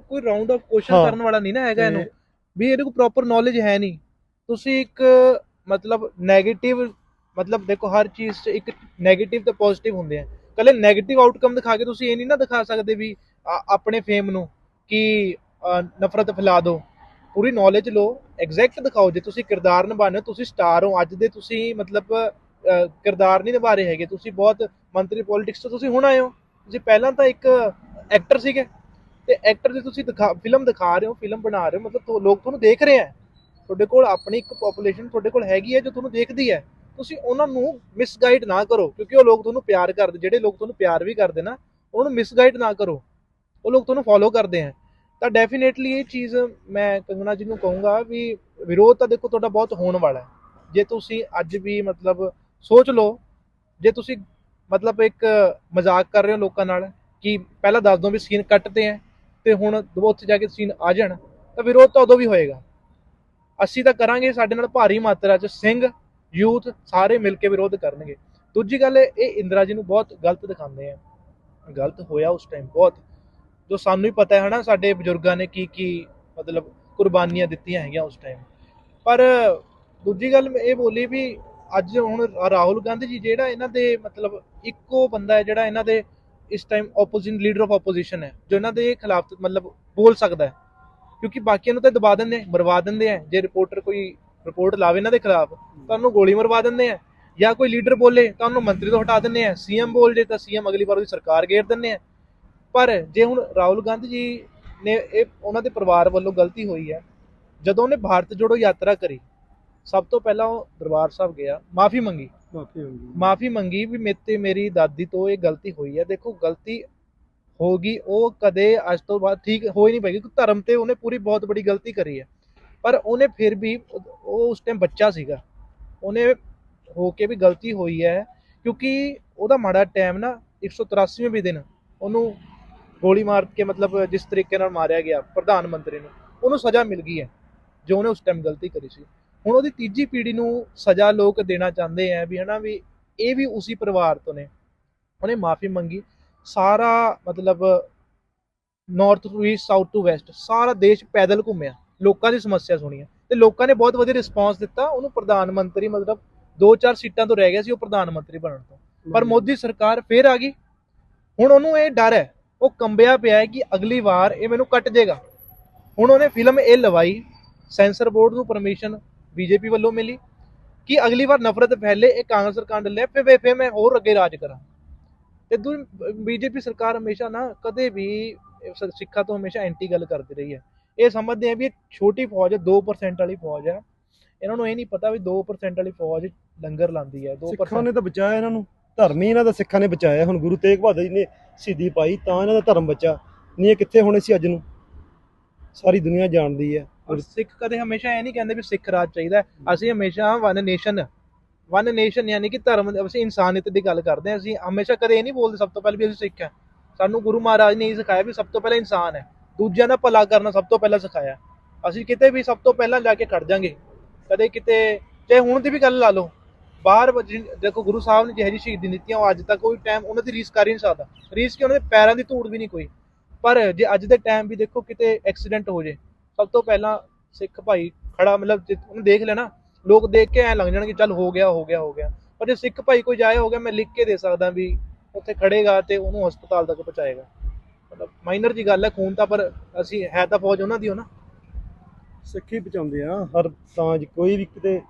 ਕੋਈ ਰਾਉਂਡ ਆਫ ਕੁਐਸਚਨ। ਕਰਨ ਵਾਲਾ ਨਹੀਂ ਨਾ ਹੈਗਾ ਇਹਨੂੰ। ਵੀ ਇਹਦੇ ਕੋਲ ਪ੍ਰੋਪਰ ਨੌਲੇਜ ਹੈ ਨਹੀਂ। ਤੁਸੀਂ ਇੱਕ ਮਤਲਬ 네ਗੇਟਿਵ ਮਤਲਬ ਦੇਖੋ ਹਰ ਚੀਜ਼ 'ਚ ਇੱਕ 네ਗੇਟਿਵ ਤੇ ਪੋਜ਼ਿਟਿਵ ਹੁੰਦੇ ਆ। ਕੱਲੇ 네ਗੇਟਿਵ ਆਊਟਕਮ ਦਿਖਾ ਕੇ ਤੁਸੀਂ ਇਹ ਨਹੀਂ ਨਾ ਦਿਖਾ ਸਕਦੇ ਵੀ ਆਪਣੇ ਫੇਮ ਨੂੰ ਕਿ ਨਫ਼ਰਤ ਫੈਲਾ ਦਿਓ ਪੂਰੀ ਨੌਲੇਜ ਲਓ ਐਗਜ਼ੈਕਟ ਦਿਖਾਓ। ਜੇ ਤੁਸੀਂ ਕਿਰਦਾਰ ਨਿਭਾਉਂਦੇ ਹੋ, ਤੁਸੀਂ ਸਟਾਰ ਹੋ। ਅੱਜ ਦੇ ਤੁਸੀਂ ਮਤਲਬ ਕਿਰਦਾਰ ਨਹੀਂ ਨਿਭਾ ਰਹੇ ਹੈਗੇ। ਤੁਸੀਂ ਬਹੁਤ ਮੰਤਰੀ ਪੋਲਿਟਿਕਸ ਤੋਂ ਤੁਸੀਂ ਹੁਣ ਆਏ ਹੋ। ਤੁਸੀਂ ਪਹਿਲਾਂ ਤਾਂ ਇੱਕ ਐਕਟਰ ਸੀਗੇ। ਤੇ ਐਕਟਰ ਜੇ ਤੁਸੀਂ ਦਿਖਾ ਫਿਲਮ ਦਿਖਾ ਰਹੇ ਹੋ ਫਿਲਮ ਬਣਾ ਰਹੇ ਹੋ, ਮਤਲਬ ਲੋਕ ਤੁਹਾਨੂੰ ਦੇਖ ਰਹੇ ਆ ਤੁਹਾਡੇ ਕੋਲ ਆਪਣੀ ਇੱਕ ਪੋਪੂਲੇਸ਼ਨ ਤੁਹਾਡੇ ਕੋਲ ਹੈਗੀ ਹੈ ਜੋ ਤੁਹਾਨੂੰ ਦੇਖਦੀ ਹੈ। ਤੁਸੀਂ ਉਹਨਾਂ ਨੂੰ ਮਿਸਗਾਈਡ ਨਾ ਕਰੋ, ਕਿਉਂਕਿ ਉਹ ਲੋਕ ਤੁਹਾਨੂੰ ਪਿਆਰ ਕਰਦੇ, ਜਿਹੜੇ ਲੋਕ ਤੁਹਾਨੂੰ ਪਿਆਰ ਵੀ ਕਰਦੇ ਨਾ, ਉਹਨਾਂ ਨੂੰ ਮਿਸਗਾਈਡ ਨਾ ਕਰੋ। ਉਹ ਲੋਕ ਤੁਹਾਨੂੰ ਫੋਲੋ ਕਰਦੇ ਆ। ਤਾਂ ਡੈਫੀਨੇਟਲੀ ਇਹ ਚੀਜ਼ ਮੈਂ ਕੰਗਣਾ ਜੀ ਨੂੰ ਕਹੂੰਗਾ ਵੀ ਵਿਰੋਧ ਤਾਂ ਦੇਖੋ ਤੁਹਾਡਾ ਬਹੁਤ ਹੋਣ ਵਾਲਾ ਹੈ। ਜੇ ਤੁਸੀਂ ਅੱਜ ਵੀ ਮਤਲਬ ਸੋਚ ਲਓ, ਜੇ ਤੁਸੀਂ ਮਤਲਬ ਇੱਕ ਮਜ਼ਾਕ ਕਰ ਰਹੇ ਹੋ ਲੋਕਾਂ ਨਾਲ ਕਿ ਪਹਿਲਾਂ ਦੱਸ ਦੋ ਵੀ ਸੀਨ ਕੱਟਦੇ ਆ ਤੇ ਹੁਣ ਦੋ ਉੱਥੇ ਜਾ ਕੇ ਸੀਨ ਆ ਜਾਣ, ਤਾਂ ਵਿਰੋਧ ਤਾਂ ਉਦੋਂ ਵੀ ਹੋਏਗਾ। ਅਸੀਂ ਤਾਂ ਕਰਾਂਗੇ ਸਾਡੇ ਨਾਲ ਭਾਰੀ ਮਾਤਰਾ 'ਚ ਸਿੰਘ ਯੂਥ ਸਾਰੇ ਮਿਲ ਕੇ ਵਿਰੋਧ ਕਰਨਗੇ। ਦੂਜੀ ਗੱਲ ਇਹ ਇੰਦਰਾ ਜੀ ਨੂੰ ਬਹੁਤ ਗਲਤ ਦਿਖਾਉਂਦੇ ਆ। ਗਲਤ ਹੋਇਆ ਉਸ ਟਾਈਮ ਬਹੁਤ। ਜੋ ਸਾਨੂੰ ਹੀ ਪਤਾ ਹੈ ਹਨਾ, ਸਾਡੇ ਬਜ਼ੁਰਗਾਂ ਨੇ ਕੀ ਕੀ ਮਤਲਬ ਕੁਰਬਾਨੀਆਂ ਦਿੱਤੀਆਂ ਹੈਗੀਆਂ ਉਸ ਟਾਈਮ ਪਰ ਦੂਜੀ ਗੱਲ ਮੈਂ ਇਹ ਬੋਲੀ ਵੀ ਅੱਜ ਹੁਣ ਰਾਹੁਲ ਗਾਂਧੀ ਜੀ ਜਿਹੜਾ ਇਹਨਾਂ ਦੇ ਮਤਲਬ ਇੱਕੋ ਬੰਦਾ ਹੈ, ਜਿਹੜਾ ਇਹਨਾਂ ਦੇ ਇਸ time opposition leader of opposition ਹੈ, ਜੋ ਇਹਨਾਂ ਦੇ ਖਿਲਾਫ ਮਤਲਬ ਬੋਲ ਸਕਦਾ ਹੈ। ਕਿਉਂਕਿ ਬਾਕੀਆਂ ਨੂੰ ਤਾਂ ਦਬਾ ਦਿੰਦੇ ਆ ਮਰਵਾ ਦਿੰਦੇ ਆ। ਜੇ ਰਿਪੋਰਟਰ ਕੋਈ ਰਿਪੋਰਟ ਲਾਵੇ ਇਹਨਾਂ ਦੇ ਖਿਲਾਫ ਤਾਂ ਉਹਨੂੰ ਗੋਲੀ ਮਰਵਾ ਦਿੰਦੇ ਆ। ਜਾਂ ਕੋਈ ਲੀਡਰ ਬੋਲੇ ਤਾਂ ਉਹਨੂੰ ਮੰਤਰੀ ਤੋਂ ਹਟਾ ਦਿੰਦੇ ਆ। ਸੀਐਮ ਬੋਲ ਜੇ ਤਾਂ ਸੀਐਮ ਅਗਲੀ ਵਾਰ ਉਹਦੀ ਸਰਕਾਰ ਘੇਰ ਦਿੰਦੇ ਆ। ਪਰ ਜੇ ਹੁਣ ਰਾਹੁਲ ਗਾਂਧੀ ਜੀ ਨੇ ਇਹ ਉਹਨਾਂ ਦੇ ਪਰਿਵਾਰ ਵੱਲੋਂ ਗਲਤੀ ਹੋਈ ਹੈ ਜਦੋਂ ਉਹਨੇ ਭਾਰਤ ਜੋੜੋ ਯਾਤਰਾ ਕਰੀ ਸਭ ਤੋਂ ਪਹਿਲਾਂ ਉਹ ਦਰਬਾਰ ਸਾਹਿਬ ਗਿਆ ਮਾਫੀ ਮੰਗੀ। ਮਾਫੀ ਹੋਊਗੀ ਮਾਫੀ ਮੰਗੀ ਵੀ ਮੇਰੇ ਤੇ ਮੇਰੀ ਦਾਦੀ ਤੋਂ ਇਹ ਗਲਤੀ ਹੋਈ ਹੈ। ਦੇਖੋ ਗਲਤੀ ਹੋਗੀ ਉਹ ਕਦੇ ਅੱਜ ਤੋਂ ਬਾਅਦ ਠੀਕ ਹੋ ਹੀ ਨਹੀਂ ਪਾਏਗੀ ਕਿਉਂਕਿ ਧਰਮ ਤੇ ਉਹਨੇ ਪੂਰੀ ਬਹੁਤ ਬੜੀ ਗਲਤੀ ਕਰੀ ਹੈ। ਪਰ ਉਹਨੇ ਫਿਰ ਵੀ ਉਹ ਉਸ ਟਾਈਮ ਬੱਚਾ ਸੀਗਾ। ਉਹਨੇ ਹੋ ਕੇ ਵੀ ਗਲਤੀ ਹੋਈ ਹੈ ਕਿਉਂਕਿ ਉਹਦਾ ਮਾੜਾ ਟਾਈਮ ਨਾ 183ਵੇਂ ਵੀ ਦਿਨ ਉਹਨੂੰ ਗੋਲੀ ਮਾਰ ਕੇ ਮਤਲਬ ਜਿਸ ਤਰੀਕੇ ਨਾਲ ਮਾਰਿਆ ਗਿਆ ਪ੍ਰਧਾਨ ਮੰਤਰੀ ਨੂੰ, ਉਹਨੂੰ ਸਜ਼ਾ ਮਿਲ ਗਈ ਹੈ, ਜੋ ਉਹਨੇ ਉਸ ਟਾਈਮ ਗਲਤੀ ਕਰੀ ਸੀ। ਹੁਣ ਉਹਦੀ ਤੀਜੀ ਪੀੜ੍ਹੀ ਨੂੰ ਸਜ਼ਾ ਲੋਕ ਦੇਣਾ ਚਾਹੁੰਦੇ ਆ ਵੀ ਹਨਾ ਵੀ ਇਹ ਵੀ ਉਸੇ ਪਰਿਵਾਰ ਤੋਂ ਨੇ। ਉਹਨੇ ਮਾਫੀ ਮੰਗੀ। ਸਾਰਾ ਮਤਲਬ north to east south to west ਸਾਰਾ ਦੇਸ਼ ਪੈਦਲ ਘੁੰਮਿਆ। ਲੋਕਾਂ ਦੀ ਸਮੱਸਿਆ ਸੁਣੀਆਂ ਤੇ ਲੋਕਾਂ ਨੇ ਬਹੁਤ ਵਧੀਆ ਰਿਸਪਾਂਸ ਦਿੱਤਾ। ਉਹਨੂੰ ਪ੍ਰਧਾਨ ਮੰਤਰੀ ਮਤਲਬ ਦੋ ਚਾਰ ਸੀਟਾਂ ਤੋਂ ਰਹਿ ਗਿਆ ਸੀ ਉਹ ਪ੍ਰਧਾਨ ਮੰਤਰੀ ਬਣਨ ਤੋਂ। ਪਰ ਮੋਦੀ ਸਰਕਾਰ ਫੇਰ ਆ ਗਈ। ਹੁਣ ਉਹਨੂੰ ਇਹ ਡਰ ਹੈ ਉਹ ਕੰਬਿਆ ਪਿਆ ਹੈ ਕਿ ਅਗਲੀ ਵਾਰ ਇਹ ਮੈਨੂੰ ਕੱਟ ਜਾਏਗਾ ਹੁਣ ਉਹਨੇ ਫਿਲਮ ਇਹ ਲਵਾਈ ਸੈਂਸਰ ਬੋਰਡ ਨੂੰ ਪਰਮਿਸ਼ਨ ਬੀਜੇਪੀ ਵੱਲੋਂ ਮਿਲੀ ਕਿ ਅਗਲੀ ਵਾਰ ਨਫ਼ਰਤ ਫੈਲੇ ਇਹ ਕਾਂਗਰਸ ਸਰਕਾਰ ਨੇ ਲੈ ਫਿਰ ਫਿਰ ਮੈਂ ਹੋਰ ਅੱਗੇ ਰਾਜ ਕਰਾਂ। ਤੇ ਦੂ ਬੀਜੇਪੀ ਸਰਕਾਰ ਹਮੇਸ਼ਾ ਨਾ ਕਦੇ ਵੀ ਸਿੱਖਾਂ ਤੋਂ ਹਮੇਸ਼ਾ ਐਂਟੀ ਗੱਲ ਕਰਦੀ ਰਹੀ ਹੈ। ਇਹ ਸਮਝਦੇ ਆ ਵੀ ਇਹ ਛੋਟੀ ਫੌਜ ਹੈ 2% ਵਾਲੀ ਫੌਜ ਹੈ ਇਹਨਾਂ ਨੂੰ ਇਹ ਨਹੀਂ ਪਤਾ ਵੀ 2% ਵਾਲੀ ਫੌਜ ਲੰਗਰ ਲਾਉਂਦੀ ਹੈ ਸਿੱਖਾਂ 2% ਨੇ ਤਾਂ ਬਚਾਇਆ ਇਹਨਾਂ ਨੂੰ। ਧਰਮ ਹੀ ਇਹਨਾਂ ਦਾ ਸਿੱਖਾਂ ਨੇ ਬਚਾਇਆ। ਹੁਣ ਗੁਰੂ ਤੇਗ ਬਹਾਦਰ ਜੀ ਨੇ ਸ਼ਹੀਦੀ ਪਾਈ ਤਾਂ ਇਹਨਾਂ ਦਾ ਧਰਮ ਬਚਾ ਨਹੀਂ ਇਹ ਕਿੱਥੇ ਹੋਣੇ ਸੀ ਅੱਜ ਨੂੰ? ਸਾਰੀ ਦੁਨੀਆ ਜਾਣਦੀ ਹੈ ਔਰ ਸਿੱਖ ਕਦੇ ਹਮੇਸ਼ਾ ਇਹ ਨਹੀਂ ਕਹਿੰਦੇ ਵੀ ਸਿੱਖ ਰਾਜ ਚਾਹੀਦਾ। ਅਸੀਂ ਹਮੇਸ਼ਾ ਵਨ ਨੇਸ਼ਨ ਵਨ ਨੇਸ਼ਨ ਯਾਨੀ ਕਿ ਧਰਮ ਅਸੀਂ ਇਨਸਾਨੀਅਤ ਦੀ ਗੱਲ ਕਰਦੇ ਹਾਂ ਅਸੀਂ ਹਮੇਸ਼ਾ ਕਦੇ ਇਹ ਨਹੀਂ ਬੋਲਦੇ ਸਭ ਤੋਂ ਪਹਿਲਾਂ ਵੀ ਅਸੀਂ ਸਿੱਖ ਹਾਂ ਸਾਨੂੰ ਗੁਰੂ ਮਹਾਰਾਜ ਨੇ ਇਹ ਸਿਖਾਇਆ ਵੀ ਸਭ ਤੋਂ ਪਹਿਲਾਂ ਇਨਸਾਨ ਹੈ ਦੂਜਿਆਂ ਦਾ ਭਲਾ ਕਰਨਾ ਸਭ ਤੋਂ ਪਹਿਲਾਂ ਸਿਖਾਇਆ। ਅਸੀਂ ਕਿਤੇ ਵੀ ਸਭ ਤੋਂ ਪਹਿਲਾਂ ਜਾ ਕੇ ਖੜ ਜਾਾਂਗੇ। ਕਦੇ ਕਿਤੇ, ਚਾਹੇ ਹੁਣ ਦੀ ਵੀ ਗੱਲ ਲਾ ਲਓ, ਬਾਹਰ ਦੇਖੋ ਗੁਰੂ ਸਾਹਿਬ ਨੇ ਜਿਹੋ ਜਿਹੀ ਸ਼ਹੀਦੀ ਦਿੱਤੀਆਂ, ਉਹ ਅੱਜ ਤੱਕ ਕੋਈ ਟਾਈਮ ਉਹਨਾਂ ਦੀ ਰੀਸ ਕਰ ਹੀ ਨਹੀਂ ਸਕਦਾ। ਰੀਸ ਕਿ ਉਹਨਾਂ ਦੇ ਪੈਰਾਂ ਦੀ ਧੂੜ ਵੀ ਨਹੀਂ ਕੋਈ। ਪਰ ਜੇ ਅੱਜ ਦੇ ਟਾਈਮ ਵੀ ਦੇਖੋ ਕਿਤੇ ਐਕਸੀਡੈਂਟ ਹੋ ਜੇ, ਸਭ ਤੋਂ ਪਹਿਲਾਂ ਸਿੱਖ ਭਾਈ ਖੜਾ ਮਤਲਬ ਉਹਨੂੰ ਉਹਨੇ ਦੇਖ ਲੈਣਾ, ਲੋਕ ਦੇਖ ਕੇ ਐ ਲੱਗ ਜਾਣਗੇ, ਚੱਲ ਹੋ ਗਿਆ ਹੋ ਗਿਆ ਹੋ ਗਿਆ। ਪਰ ਜੇ ਸਿੱਖ ਭਾਈ ਕੋਈ ਜਾਏ ਹੋ ਗਿਆ ਮੈਂ ਲਿਖ ਕੇ ਦੇ ਸਕਦਾ ਵੀ ਉੱਥੇ ਖੜੇਗਾ ਤੇ ਉਹਨੂੰ ਹਸਪਤਾਲ ਤੱਕ ਪਹੁੰਚਾਏਗਾ। ਮਤਲਬ ਮਾਈਨਰ ਜੀ ਗੱਲ ਹੈ ਖੂਨ ਤਾਂ ਪਰ ਅਸੀਂ ਹੈ ਤਾਂ ਫੌਜ ਉਹਨਾਂ ਦੀ ਹੋ ਨਾ। ਸਿੱਖੀ ਬਚਾਉਂਦੇ ਆ ਹਰ ਤਾਂ 'ਚ ਕੋਈ ਵੀ ਕਿਤੇ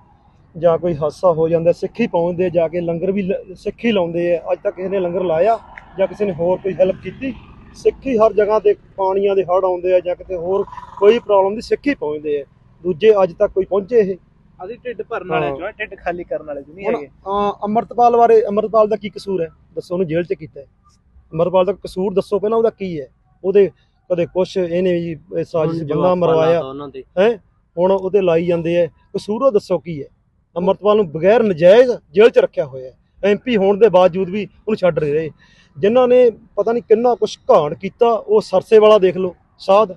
ਜਾਂ ਕੋਈ ਹਾਦਸਾ ਹੋ ਜਾਂਦਾ ਸਿੱਖੀ ਪਹੁੰਚਦੇ ਆ ਜਾ ਕੇ ਲੰਗਰ ਵੀ ਲ- ਸਿੱਖੀ ਲਾਉਂਦੇ ਆ। ਅੱਜ ਤੱਕ ਕਿਸੇ ਨੇ ਲੰਗਰ ਲਾਇਆ ਜਾਂ ਕਿਸੇ ਨੇ ਹੋਰ ਕੋਈ ਹੈਲਪ ਕੀਤੀ ਸਿੱਖੀ ਹਰ ਜਗ੍ਹਾ ਤੇ ਪਾਣੀਆਂ ਦੇ ਹੜ੍ਹ ਆਉਂਦੇ ਆ ਜਾਂ ਕਿਤੇ ਹੋਰ ਕੋਈ ਪ੍ਰੋਬਲਮ ਦੀ ਸਿੱਖੀ ਪਹੁੰਚਦੇ ਆ। ਦੂਜੇ ਅੱਜ ਤੱਕ ਕੋਈ ਪਹੁੰਚੇ ਇਹ। ਅਸੀਂ ਢਿੱਡ ਭਰਨ ਵਾਲੇ ਹੈ ਢਿੱਡ ਖਾਲੀ ਕਰਨ ਵਾਲੇ ਜੋ ਨਹੀਂ ਹੁਣ ਹੈਗੇ। ਅਹ, ਅੰਮ੍ਰਿਤਪਾਲ ਬਾਰੇ ਅੰਮ੍ਰਿਤਪਾਲ ਦਾ ਕੀ ਕਸੂਰ ਹੈ? ਦੱਸੋ ਉਹਨੂੰ ਜੇਲ੍ਹ 'ਚ ਕੀਤਾ ਹੈ। ਅੰਮ੍ਰਿਤਪਾਲ ਦਾ ਕਸੂਰ ਦੱਸੋ ਪਹਿਲਾਂ ਉਹਦਾ ਕੀ ਹੈ? ਉਹਦੇ ਕਦੇ ਕੁਛ ਇਹਨੇ ਜੀ ਇਹ ਸਾਜ਼ਿਸ਼ ਬੰਦਾ ਮਰਵਾਇਆ। ਦੇ। ਹੁਣ ਉਹਦੇ ਲਾਈ ਜਾਂਦੇ ਆ। ਕਸੂਰ ਉਹ ਦੱਸੋ ਕੀ ਹੈ? ਅੰਮ੍ਰਿਤਪਾਲ ਨੂੰ ਬਗੈਰ ਨਜਾਇਜ਼ ਜੇਲ੍ਹ 'ਚ ਰੱਖਿਆ ਹੋਇਆ ਹੈ। ਐਮਪੀ ਹੋਣ ਦੇ ਬਾਵਜੂਦ ਵੀ ਉਹਨੂੰ ਛੱਡ ਰਹੇ ਰਹੇ ਜਿਨ੍ਹਾਂ ਨੇ ਪਤਾ ਨਹੀਂ ਕਿੰਨਾ ਕੁਛ ਘਾਣ ਕੀਤਾ ਉਹ ਸਰਸੇ ਵਾਲਾ ਦੇਖ ਲਓ। ਸਾਧ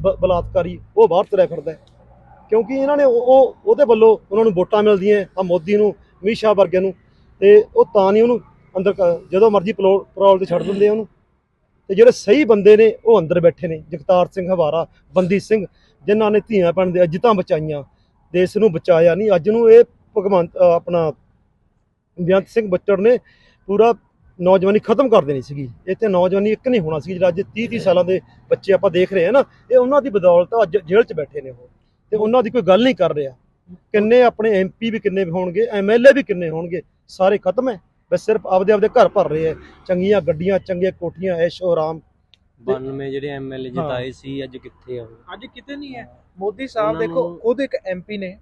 ਬਲਾਤਕਾਰੀ ਉਹ ਬਾਹਰ ਤੁਰਿਆ ਫਿਰਦਾ ਹੈ। ਕਿਉਂਕਿ ਇਹਨਾਂ ਨੇ ਉਹ ਉਹ- ਉਹਦੇ ਵੱਲੋਂ ਉਹਨਾਂ ਨੂੰ ਵੋਟਾਂ ਮਿਲਦੀਆਂ ਆ ਮੋਦੀ ਨੂੰ ਮੀਸ਼ਾ ਵਰਗੇ ਨੂੰ। ਤੇ ਉਹ ਤਾਂ ਨਹੀਂ ਉਹਨੂੰ ਅੰਦਰ ਕ- ਜਦੋਂ ਮਰਜ਼ੀ ਪਰੋ- ਪਰੋਲ ਤੇ ਛੱਡ ਦਿੰਦੇ ਆ ਉਹਨੂੰ। ਤੇ ਜਿਹੜੇ ਸਹੀ ਬੰਦੇ ਨੇ, ਉਹ ਅੰਦਰ ਬੈਠੇ ਨੇ। ਜਗਤਾਰ ਸਿੰਘ ਹਵਾਰਾ, ਬੰਦੀ ਸਿੰਘ, ਜਿਨ੍ਹਾਂ ਨੇ ਧੀਆਂ ਭੈਣ ਦੇ ਇੱਜ਼ਤਾਂ ਬਚਾਈਆਂ। ਦੇਸ਼ ਨੂੰ ਬਚਾਇਆ ਨਹੀਂ। ਅੱਜ ਨੂੰ ਇਹ ਭਗਵੰਤ ਆਪਣਾ ਬੇਅੰਤ ਸਿੰਘ ਬੱਚੜ ਨੇ ਪੂਰਾ ਨੌਜਵਾਨੀ ਖਤਮ ਕਰ ਦੇਣੀ ਸੀਗੀ। ਇੱਥੇ ਨੌਜਵਾਨੀ ਇੱਕ ਨਹੀਂ ਹੋਣਾ ਸੀ ਜਿਹੜਾ ਅੱਜ 30 30 ਸਾਲਾਂ ਦੇ ਬੱਚੇ ਆਪਾਂ ਦੇਖ ਰਹੇ ਹਾਂ ਨਾ, ਇਹ ਉਹਨਾਂ ਦੀ ਬਦੌਲਤ ਅੱਜ ਜੇਲ੍ਹ 'ਚ ਬੈਠੇ ਨੇ ਉਹ। ਤੇ ਉਹਨਾਂ ਦੀ ਕੋਈ ਗੱਲ ਨਹੀਂ ਕਰ ਰਿਹਾ। ਕਿੰਨੇ ਆਪਣੇ ਐਮਪੀ ਵੀ ਕਿੰਨੇ ਹੋਣਗੇ ਐਮਐਲਏ ਵੀ ਕਿੰਨੇ ਹੋਣਗੇ, ਸਾਰੇ ਖਤਮ ਹੈ। ਬਸ ਸਿਰਫ ਆਪਦੇ ਆਪਦੇ ਘਰ ਭਰ ਰਹੇ ਹੈ ਚੰਗੀਆਂ ਗੱਡੀਆਂ ਚੰਗੇ ਕੋਠੀਆਂ ਐਸ਼ੋ ਆਰਾਮ 92 ਜਿਹੜੇ ਐਮਐਲਏ ਜਿਤਾਏ ਸੀ ਅੱਜ ਕਿੱਥੇ ਆ ਉਹ? ਅੱਜ ਕਿਤੇ ਨਹੀਂ ਹੈ ਮੋਦੀ ਸਾਹਿਬ ਉਹਨਾਂ ਦੇਖੋ ਨੂੰ- ਖੁਦ ਇੱਕ ਐਮਪੀ ਨੇ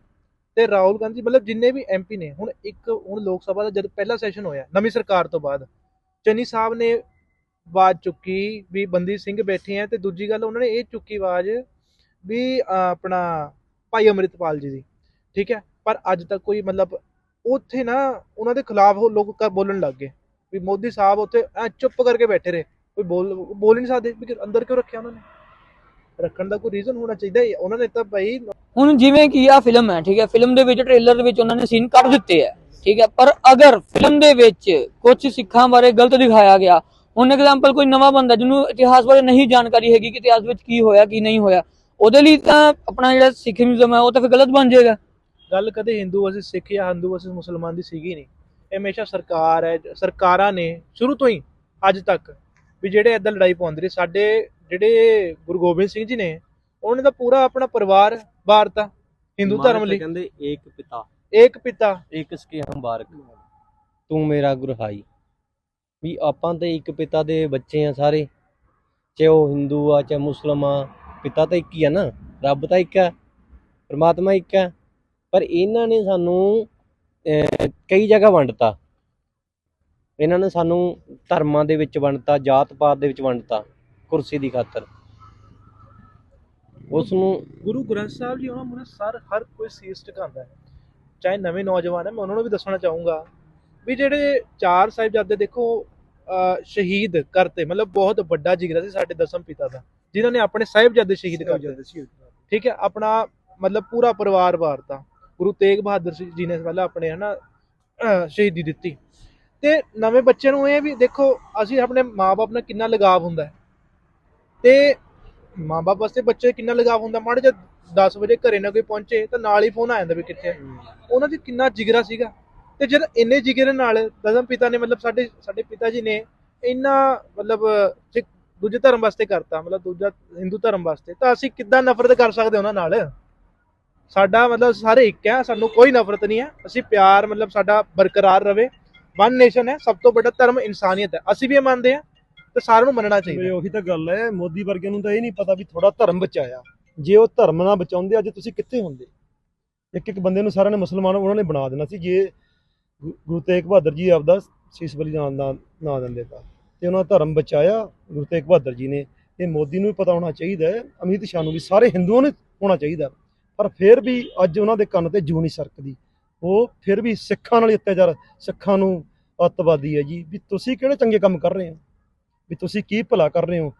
ਤੇ ਰਾਹੁਲ ਗਾਂਧੀ ਮਤਲਬ ਜਿੰਨੇ ਵੀ ਐਮਪੀ ਨੇ ਹੁਣ ਇੱਕ ਹੁਣ ਲੋਕ ਸਭਾ ਦਾ ਜਦ ਪਹਿਲਾ ਸੈਸ਼ਨ ਹੋਇਆ ਨਵੀਂ ਸਰਕਾਰ ਤੋਂ ਬਾਅਦ ਚੰਨੀ ਸਾਹਿਬ ਨੇ ਆਵਾਜ਼ ਚੁੱਕੀ ਵੀ ਬੰਦੀ ਸਿੰਘ ਬੈਠੇ ਆ ਤੇ ਦੂਜੀ ਗੱਲ ਉਹਨਾਂ ਨੇ ਇਹ ਚੁੱਕੀ ਆਵਾਜ਼ ਵੀ ਅਹ, ਆਪਣਾ ਭਾਈ ਅਮਰਿਤਪਾਲ ਜੀ ਦੀ। ਠੀਕ ਹੈ ਪਰ ਅੱਜ ਤੱਕ ਕੋਈ ਮਤਲਬ ਉੱਥੇ ਨਾ ਉਹਨਾਂ ਦੇ ਖਿਲਾਫ ਲੋਕ ਬੋਲਣ ਲੱਗ ਗਏ ਵੀ ਮੋਦੀ ਸਾਹਿਬ ਉੱਥੇ ਐਂ ਚੁੱਪ ਕਰਕੇ ਬੈਠੇ ਰਹੇ ਕੋਈ ਬੋਲ ਬੋਲ ਨਹੀਂ ਸਕਦੇ ਵੀ ਅੰਦਰ ਕਿਉਂ ਰੱਖਿਆ ਉਹਨਾਂ ਨੇ? ਰੱਖਣ ਦਾ ਕੋਈ ਰੀਜ਼ਨ ਹੋਣਾ ਚਾਹੀਦਾ ਉਹਨਾਂ ਨੇ ਤਾਂ ਭਾਈ ਹੁਣ ਜਿਵੇਂ ਕਿ ਆ ਫਿਲਮ ਹੈ, ਠੀਕ ਹੈ ਫਿਲਮ ਦੇ ਵਿੱਚ ਟ੍ਰੇਲਰ ਦੇ ਵਿੱਚ ਉਹਨਾਂ ਨੇ ਸੀਨ ਕੱਢ ਦਿੱਤੇ ਹੈ, ਠੀਕ ਹੈ, ਪਰ ਅਗਰ ਫਿਲਮ ਦੇ ਵਿੱਚ ਕੁਝ ਸਿੱਖਾਂ ਬਾਰੇ ਗਲਤ ਦਿਖਾਇਆ ਗਿਆ, ਹੁਣ ਐਗਜ਼ਾਮਪਲ ਕੋਈ ਨਵਾਂ ਬੰਦਾ ਜਿਹਨੂੰ ਇਤਿਹਾਸ ਬਾਰੇ ਨਹੀਂ ਜਾਣਕਾਰੀ ਹੈਗੀ ਕਿ ਇਤਿਹਾਸ ਵਿੱਚ ਕੀ ਹੋਇਆ, ਕੀ ਨਹੀਂ ਹੋਇਆ, ਉਹਦੇ ਲਈ ਤਾਂ ਆਪਣਾ ਜਿਹੜਾ ਸਿੱਖੀਜ਼ਮ ਹੈ, ਉਹ ਤਾਂ ਫਿਰ ਗਲਤ ਬਣ ਜਾਏਗਾ। ਗੱਲ ਕਦੇ ਹਿੰਦੂ ਵਰਸਸ ਸਿੱਖ ਜਾਂ ਹਿੰਦੂ ਵਰਸਸ ਮੁਸਲਮਾਨ ਦੀ ਸੀਗੀ ਨਹੀਂ। ਇਹ ਹਮੇਸ਼ਾ ਸਰਕਾਰ ਹੈ ਸਰਕਾਰਾਂ ਨੇ ਸ਼ੁਰੂ ਤੋਂ ਹੀ ਅੱਜ ਤੱਕ ਵੀ ਜਿਹੜੇ ਇਦਾਂ ਲੜਾਈ ਪਾਉਂਦੇ ਰਹੇ ਸਾਡੇ ਜਿਹੜੇ ਗੁਰੂ ਗੋਬਿੰਦ ਸਿੰਘ ਜੀ ਨੇ ਉਹਨਾਂ ਦਾ ਪੂਰਾ ਆਪਣਾ ਪਰਿਵਾਰ ਵਾਰਤਾ ਹਿੰਦੂ ਧਰਮ ਲਈ। ਕਹਿੰਦੇ ਏਕ ਪਿਤਾ। ਏਕ ਪਿਤਾ। ਏਕ ਸਕੇ ਹੰਬਾਰਕ। ਤੂੰ ਮੇਰਾ ਗੁਰਹਾਈ। ਵੀ ਆਪਾਂ ਤਾਂ ਇੱਕ ਪਿਤਾ ਦੇ ਬੱਚੇ ਆ ਸਾਰੇ। ਚਾਹੇ ਉਹ ਹਿੰਦੂ ਆ ਚਾਹੇ ਮੁਸਲਮ ਆ ਪਿਤਾ ਤਾਂ ਇੱਕ ਹੀ ਆ ਨਾ। ਰੱਬ ਤਾਂ ਇੱਕ ਆ ਪਰਮਾਤਮਾ ਇੱਕ ਆ। ਪਰ ਇਹਨਾਂ ਨੇ ਸਾਨੂੰ ਅਹ, ਕਈ ਜਗ੍ਹਾ ਵੰਡਤਾ। ਇਹਨਾਂ ਨੇ ਸਾਨੂੰ ਧਰਮਾਂ ਦੇ ਵਿੱਚ ਵੰਡਤਾ ਜਾਤ ਪਾਤ ਦੇ ਵਿੱਚ ਵੰਡਤਾ ਕੁਰਸੀ ਦੀ ਖਾਤਰ। ਉਸ ਨੂੰ ਗੁਰੂ ਗ੍ਰੰਥ ਸਾਹਿਬ ਜੀ ਉਹਨਾਂ ਮੁਰੇ ਸਰ ਹਰ ਕੋਈ ਸੀਸ ਟਿਕਾਉਂਦਾ ਹੈ। ਚਾਹੇ ਨਵੇਂ ਨੌਜਵਾਨ ਹੈ ਮੈਂ ਉਹਨਾਂ ਨੂੰ ਵੀ ਦੱਸਣਾ ਚਾਹੂੰਗਾ ਵੀ ਜਿਹੜੇ ਚਾਰ ਸਾਹਿਬਜ਼ਾਦੇ ਦੇਖੋ ਅਹ ਸ਼ਹੀਦ ਕਰਤੇ ਮਤਲਬ ਬਹੁਤ ਵੱਡਾ ਜਿਗਰਾ ਸੀ ਸਾਡੇ ਦਸਮ ਪਿਤਾ ਦਾ ਜਿਨ੍ਹਾਂ ਨੇ ਆਪਣੇ ਸਾਹਿਬਜ਼ਾਦੇ ਸ਼ਹੀਦ ਕਰਤੇ। ਠੀਕ ਹੈ ਆਪਣਾ ਮਤਲਬ ਪੂਰਾ ਪਰਿਵਾਰ ਵਾਰਤਾ। ਗੁਰੂ ਤੇਗ ਬਹਾਦਰ ਸਿੰਘ ਜੀ ਨੇ ਪਹਿਲਾਂ ਆਪਣੇ, ਹਨਾ, ਅਹ, ਸ਼ਹੀਦੀ ਦਿੱਤੀ। ਤੇ ਨਵੇਂ ਬੱਚੇ ਨੂੰ ਇਹ ਵੀ ਦੇਖੋ, ਅਸੀਂ ਆਪਣੇ ਮਾਪੇ ਨਾਲ ਕਿੰਨਾ ਲਗਾਵ ਹੁੰਦਾ ਹੈ। ਤੇ ਮਾਪੇ ਵਾਸਤੇ ਬੱਚੇ ਕਿੰਨਾ ਲਗਾਵ ਹੁੰਦਾ, ਮਾੜੇ ਜਦ 10 ਵਜੇ ਘਰੇ ਨਾ ਕੋਈ ਪਹੁੰਚੇ, ਤਾਂ ਨਾਲ ਹੀ ਫੋਨ ਆ ਜਾਂਦਾ ਵੀ ਕਿੱਥੇ ਉਹਨਾਂ ਦੀ ਕਿੰਨਾ ਜਿਗਰਾ ਸੀਗਾ। ਤੇ ਜਦ ਇੰਨੇ ਜਿਗਰ ਨਾਲ ਦਸਮ ਪਿਤਾ ਨੇ, ਮਤਲਬ ਸਾਡੇ ਸਾਡੇ ਪਿਤਾ ਜੀ ਨੇ ਇੰਨਾ, ਮਤਲਬ, ਸਿੱਖ ਦੂਜੇ ਧਰਮ ਵਾਸਤੇ ਕਰਤਾ, ਮਤਲਬ ਦੂਜਾ ਹਿੰਦੂ ਧਰਮ ਵਾਸਤੇ, ਤਾਂ ਅਸੀਂ ਕਿੱਦਾਂ ਨਫ਼ਰਤ ਕਰ ਸਕਦੇ ਉਹਨਾਂ ਨਾਲ? ਸਾਡਾ ਮਤਲਬ ਸਾਰੇ ਇੱਕ ਹੈ ਸਾਨੂੰ ਕੋਈ ਨਫ਼ਰਤ ਨਹੀਂ ਹੈ। ਅਸੀਂ ਪਿਆਰ ਮਤਲਬ ਸਾਡਾ ਬਰਕਰਾਰ ਰਵੇ। ਵਨ ਨੇਸ਼ਨ ਹੈ ਸਭ ਤੋਂ ਵੱਡਾ ਧਰਮ ਇਨਸਾਨੀਅਤ ਹੈ। ਅਸੀਂ ਵੀ ਇਹ ਮੰਨਦੇ ਹਾਂ ਤੇ ਸਾਰਿਆਂ ਨੂੰ ਮੰਨਣਾ ਚਾਹੀਦਾ ਵੀ ਉਹੀ ਤਾਂ ਗੱਲ ਹੈ ਮੋਦੀ ਵਰਗੇ ਨੂੰ ਤਾਂ ਇਹ ਨਹੀਂ ਪਤਾ ਵੀ ਥੋੜਾ ਧਰਮ ਬਚਾਇਆ। ਜੇ ਉਹ ਧਰਮ ਨਾ ਬਚਾਉਂਦੇ ਅੱਜ ਤੁਸੀਂ ਕਿੱਥੇ ਹੁੰਦੇ? ਇੱਕ ਇੱਕ ਬੰਦੇ ਨੂੰ ਸਾਰਿਆਂ ਨੇ ਮੁਸਲਮਾਨ ਉਹਨਾਂ ਨੇ ਬਣਾ ਦੇਣਾ ਸੀ ਜੇ ਗੁਰੂ ਤੇਗ ਬਹਾਦਰ ਜੀ ਆਪਦਾ ਸੀਸ ਬਲੀਦਾਨ ਦਾ ਨਾਂ ਦਿੰਦੇ ਤਾਂ। ਤੇ ਉਹਨਾਂ ਧਰਮ ਬਚਾਇਆ ਗੁਰੂ ਤੇਗ ਬਹਾਦਰ ਜੀ ਨੇ। ਇਹ ਮੋਦੀ ਨੂੰ ਵੀ ਪਤਾ ਹੋਣਾ ਚਾਹੀਦਾ ਹੈ ਅਮਿਤ ਸ਼ਾਹ ਨੂੰ ਵੀ। ਸਾਰੇ ਹਿੰਦੂਆਂ ਨੂੰ ਹੋਣਾ ਚਾਹੀਦਾ। ਪਰ ਫਿਰ ਵੀ ਅੱਜ ਉਹਨਾਂ ਦੇ ਕੰਨ ਤੇ ਜੂ ਨਹੀਂ ਸਰਕਦੀ। ਉਹ ਫਿਰ ਵੀ ਸਿੱਖਾਂ ਨਾਲ ਹੀ ਅਤਿਆਚਾਰ, ਸਿੱਖਾਂ ਨੂੰ ਅੱਤਵਾਦੀ ਹੈ ਜੀ। ਵੀ ਤੁਸੀਂ ਕਿਹੜੇ ਚੰਗੇ ਕੰਮ ਕਰ ਰਹੇ ਹੋ? ਵੀ ਤੁਸੀਂ ਕੀ ਭਲਾ ਕਰ ਰਹੇ ਹੋ?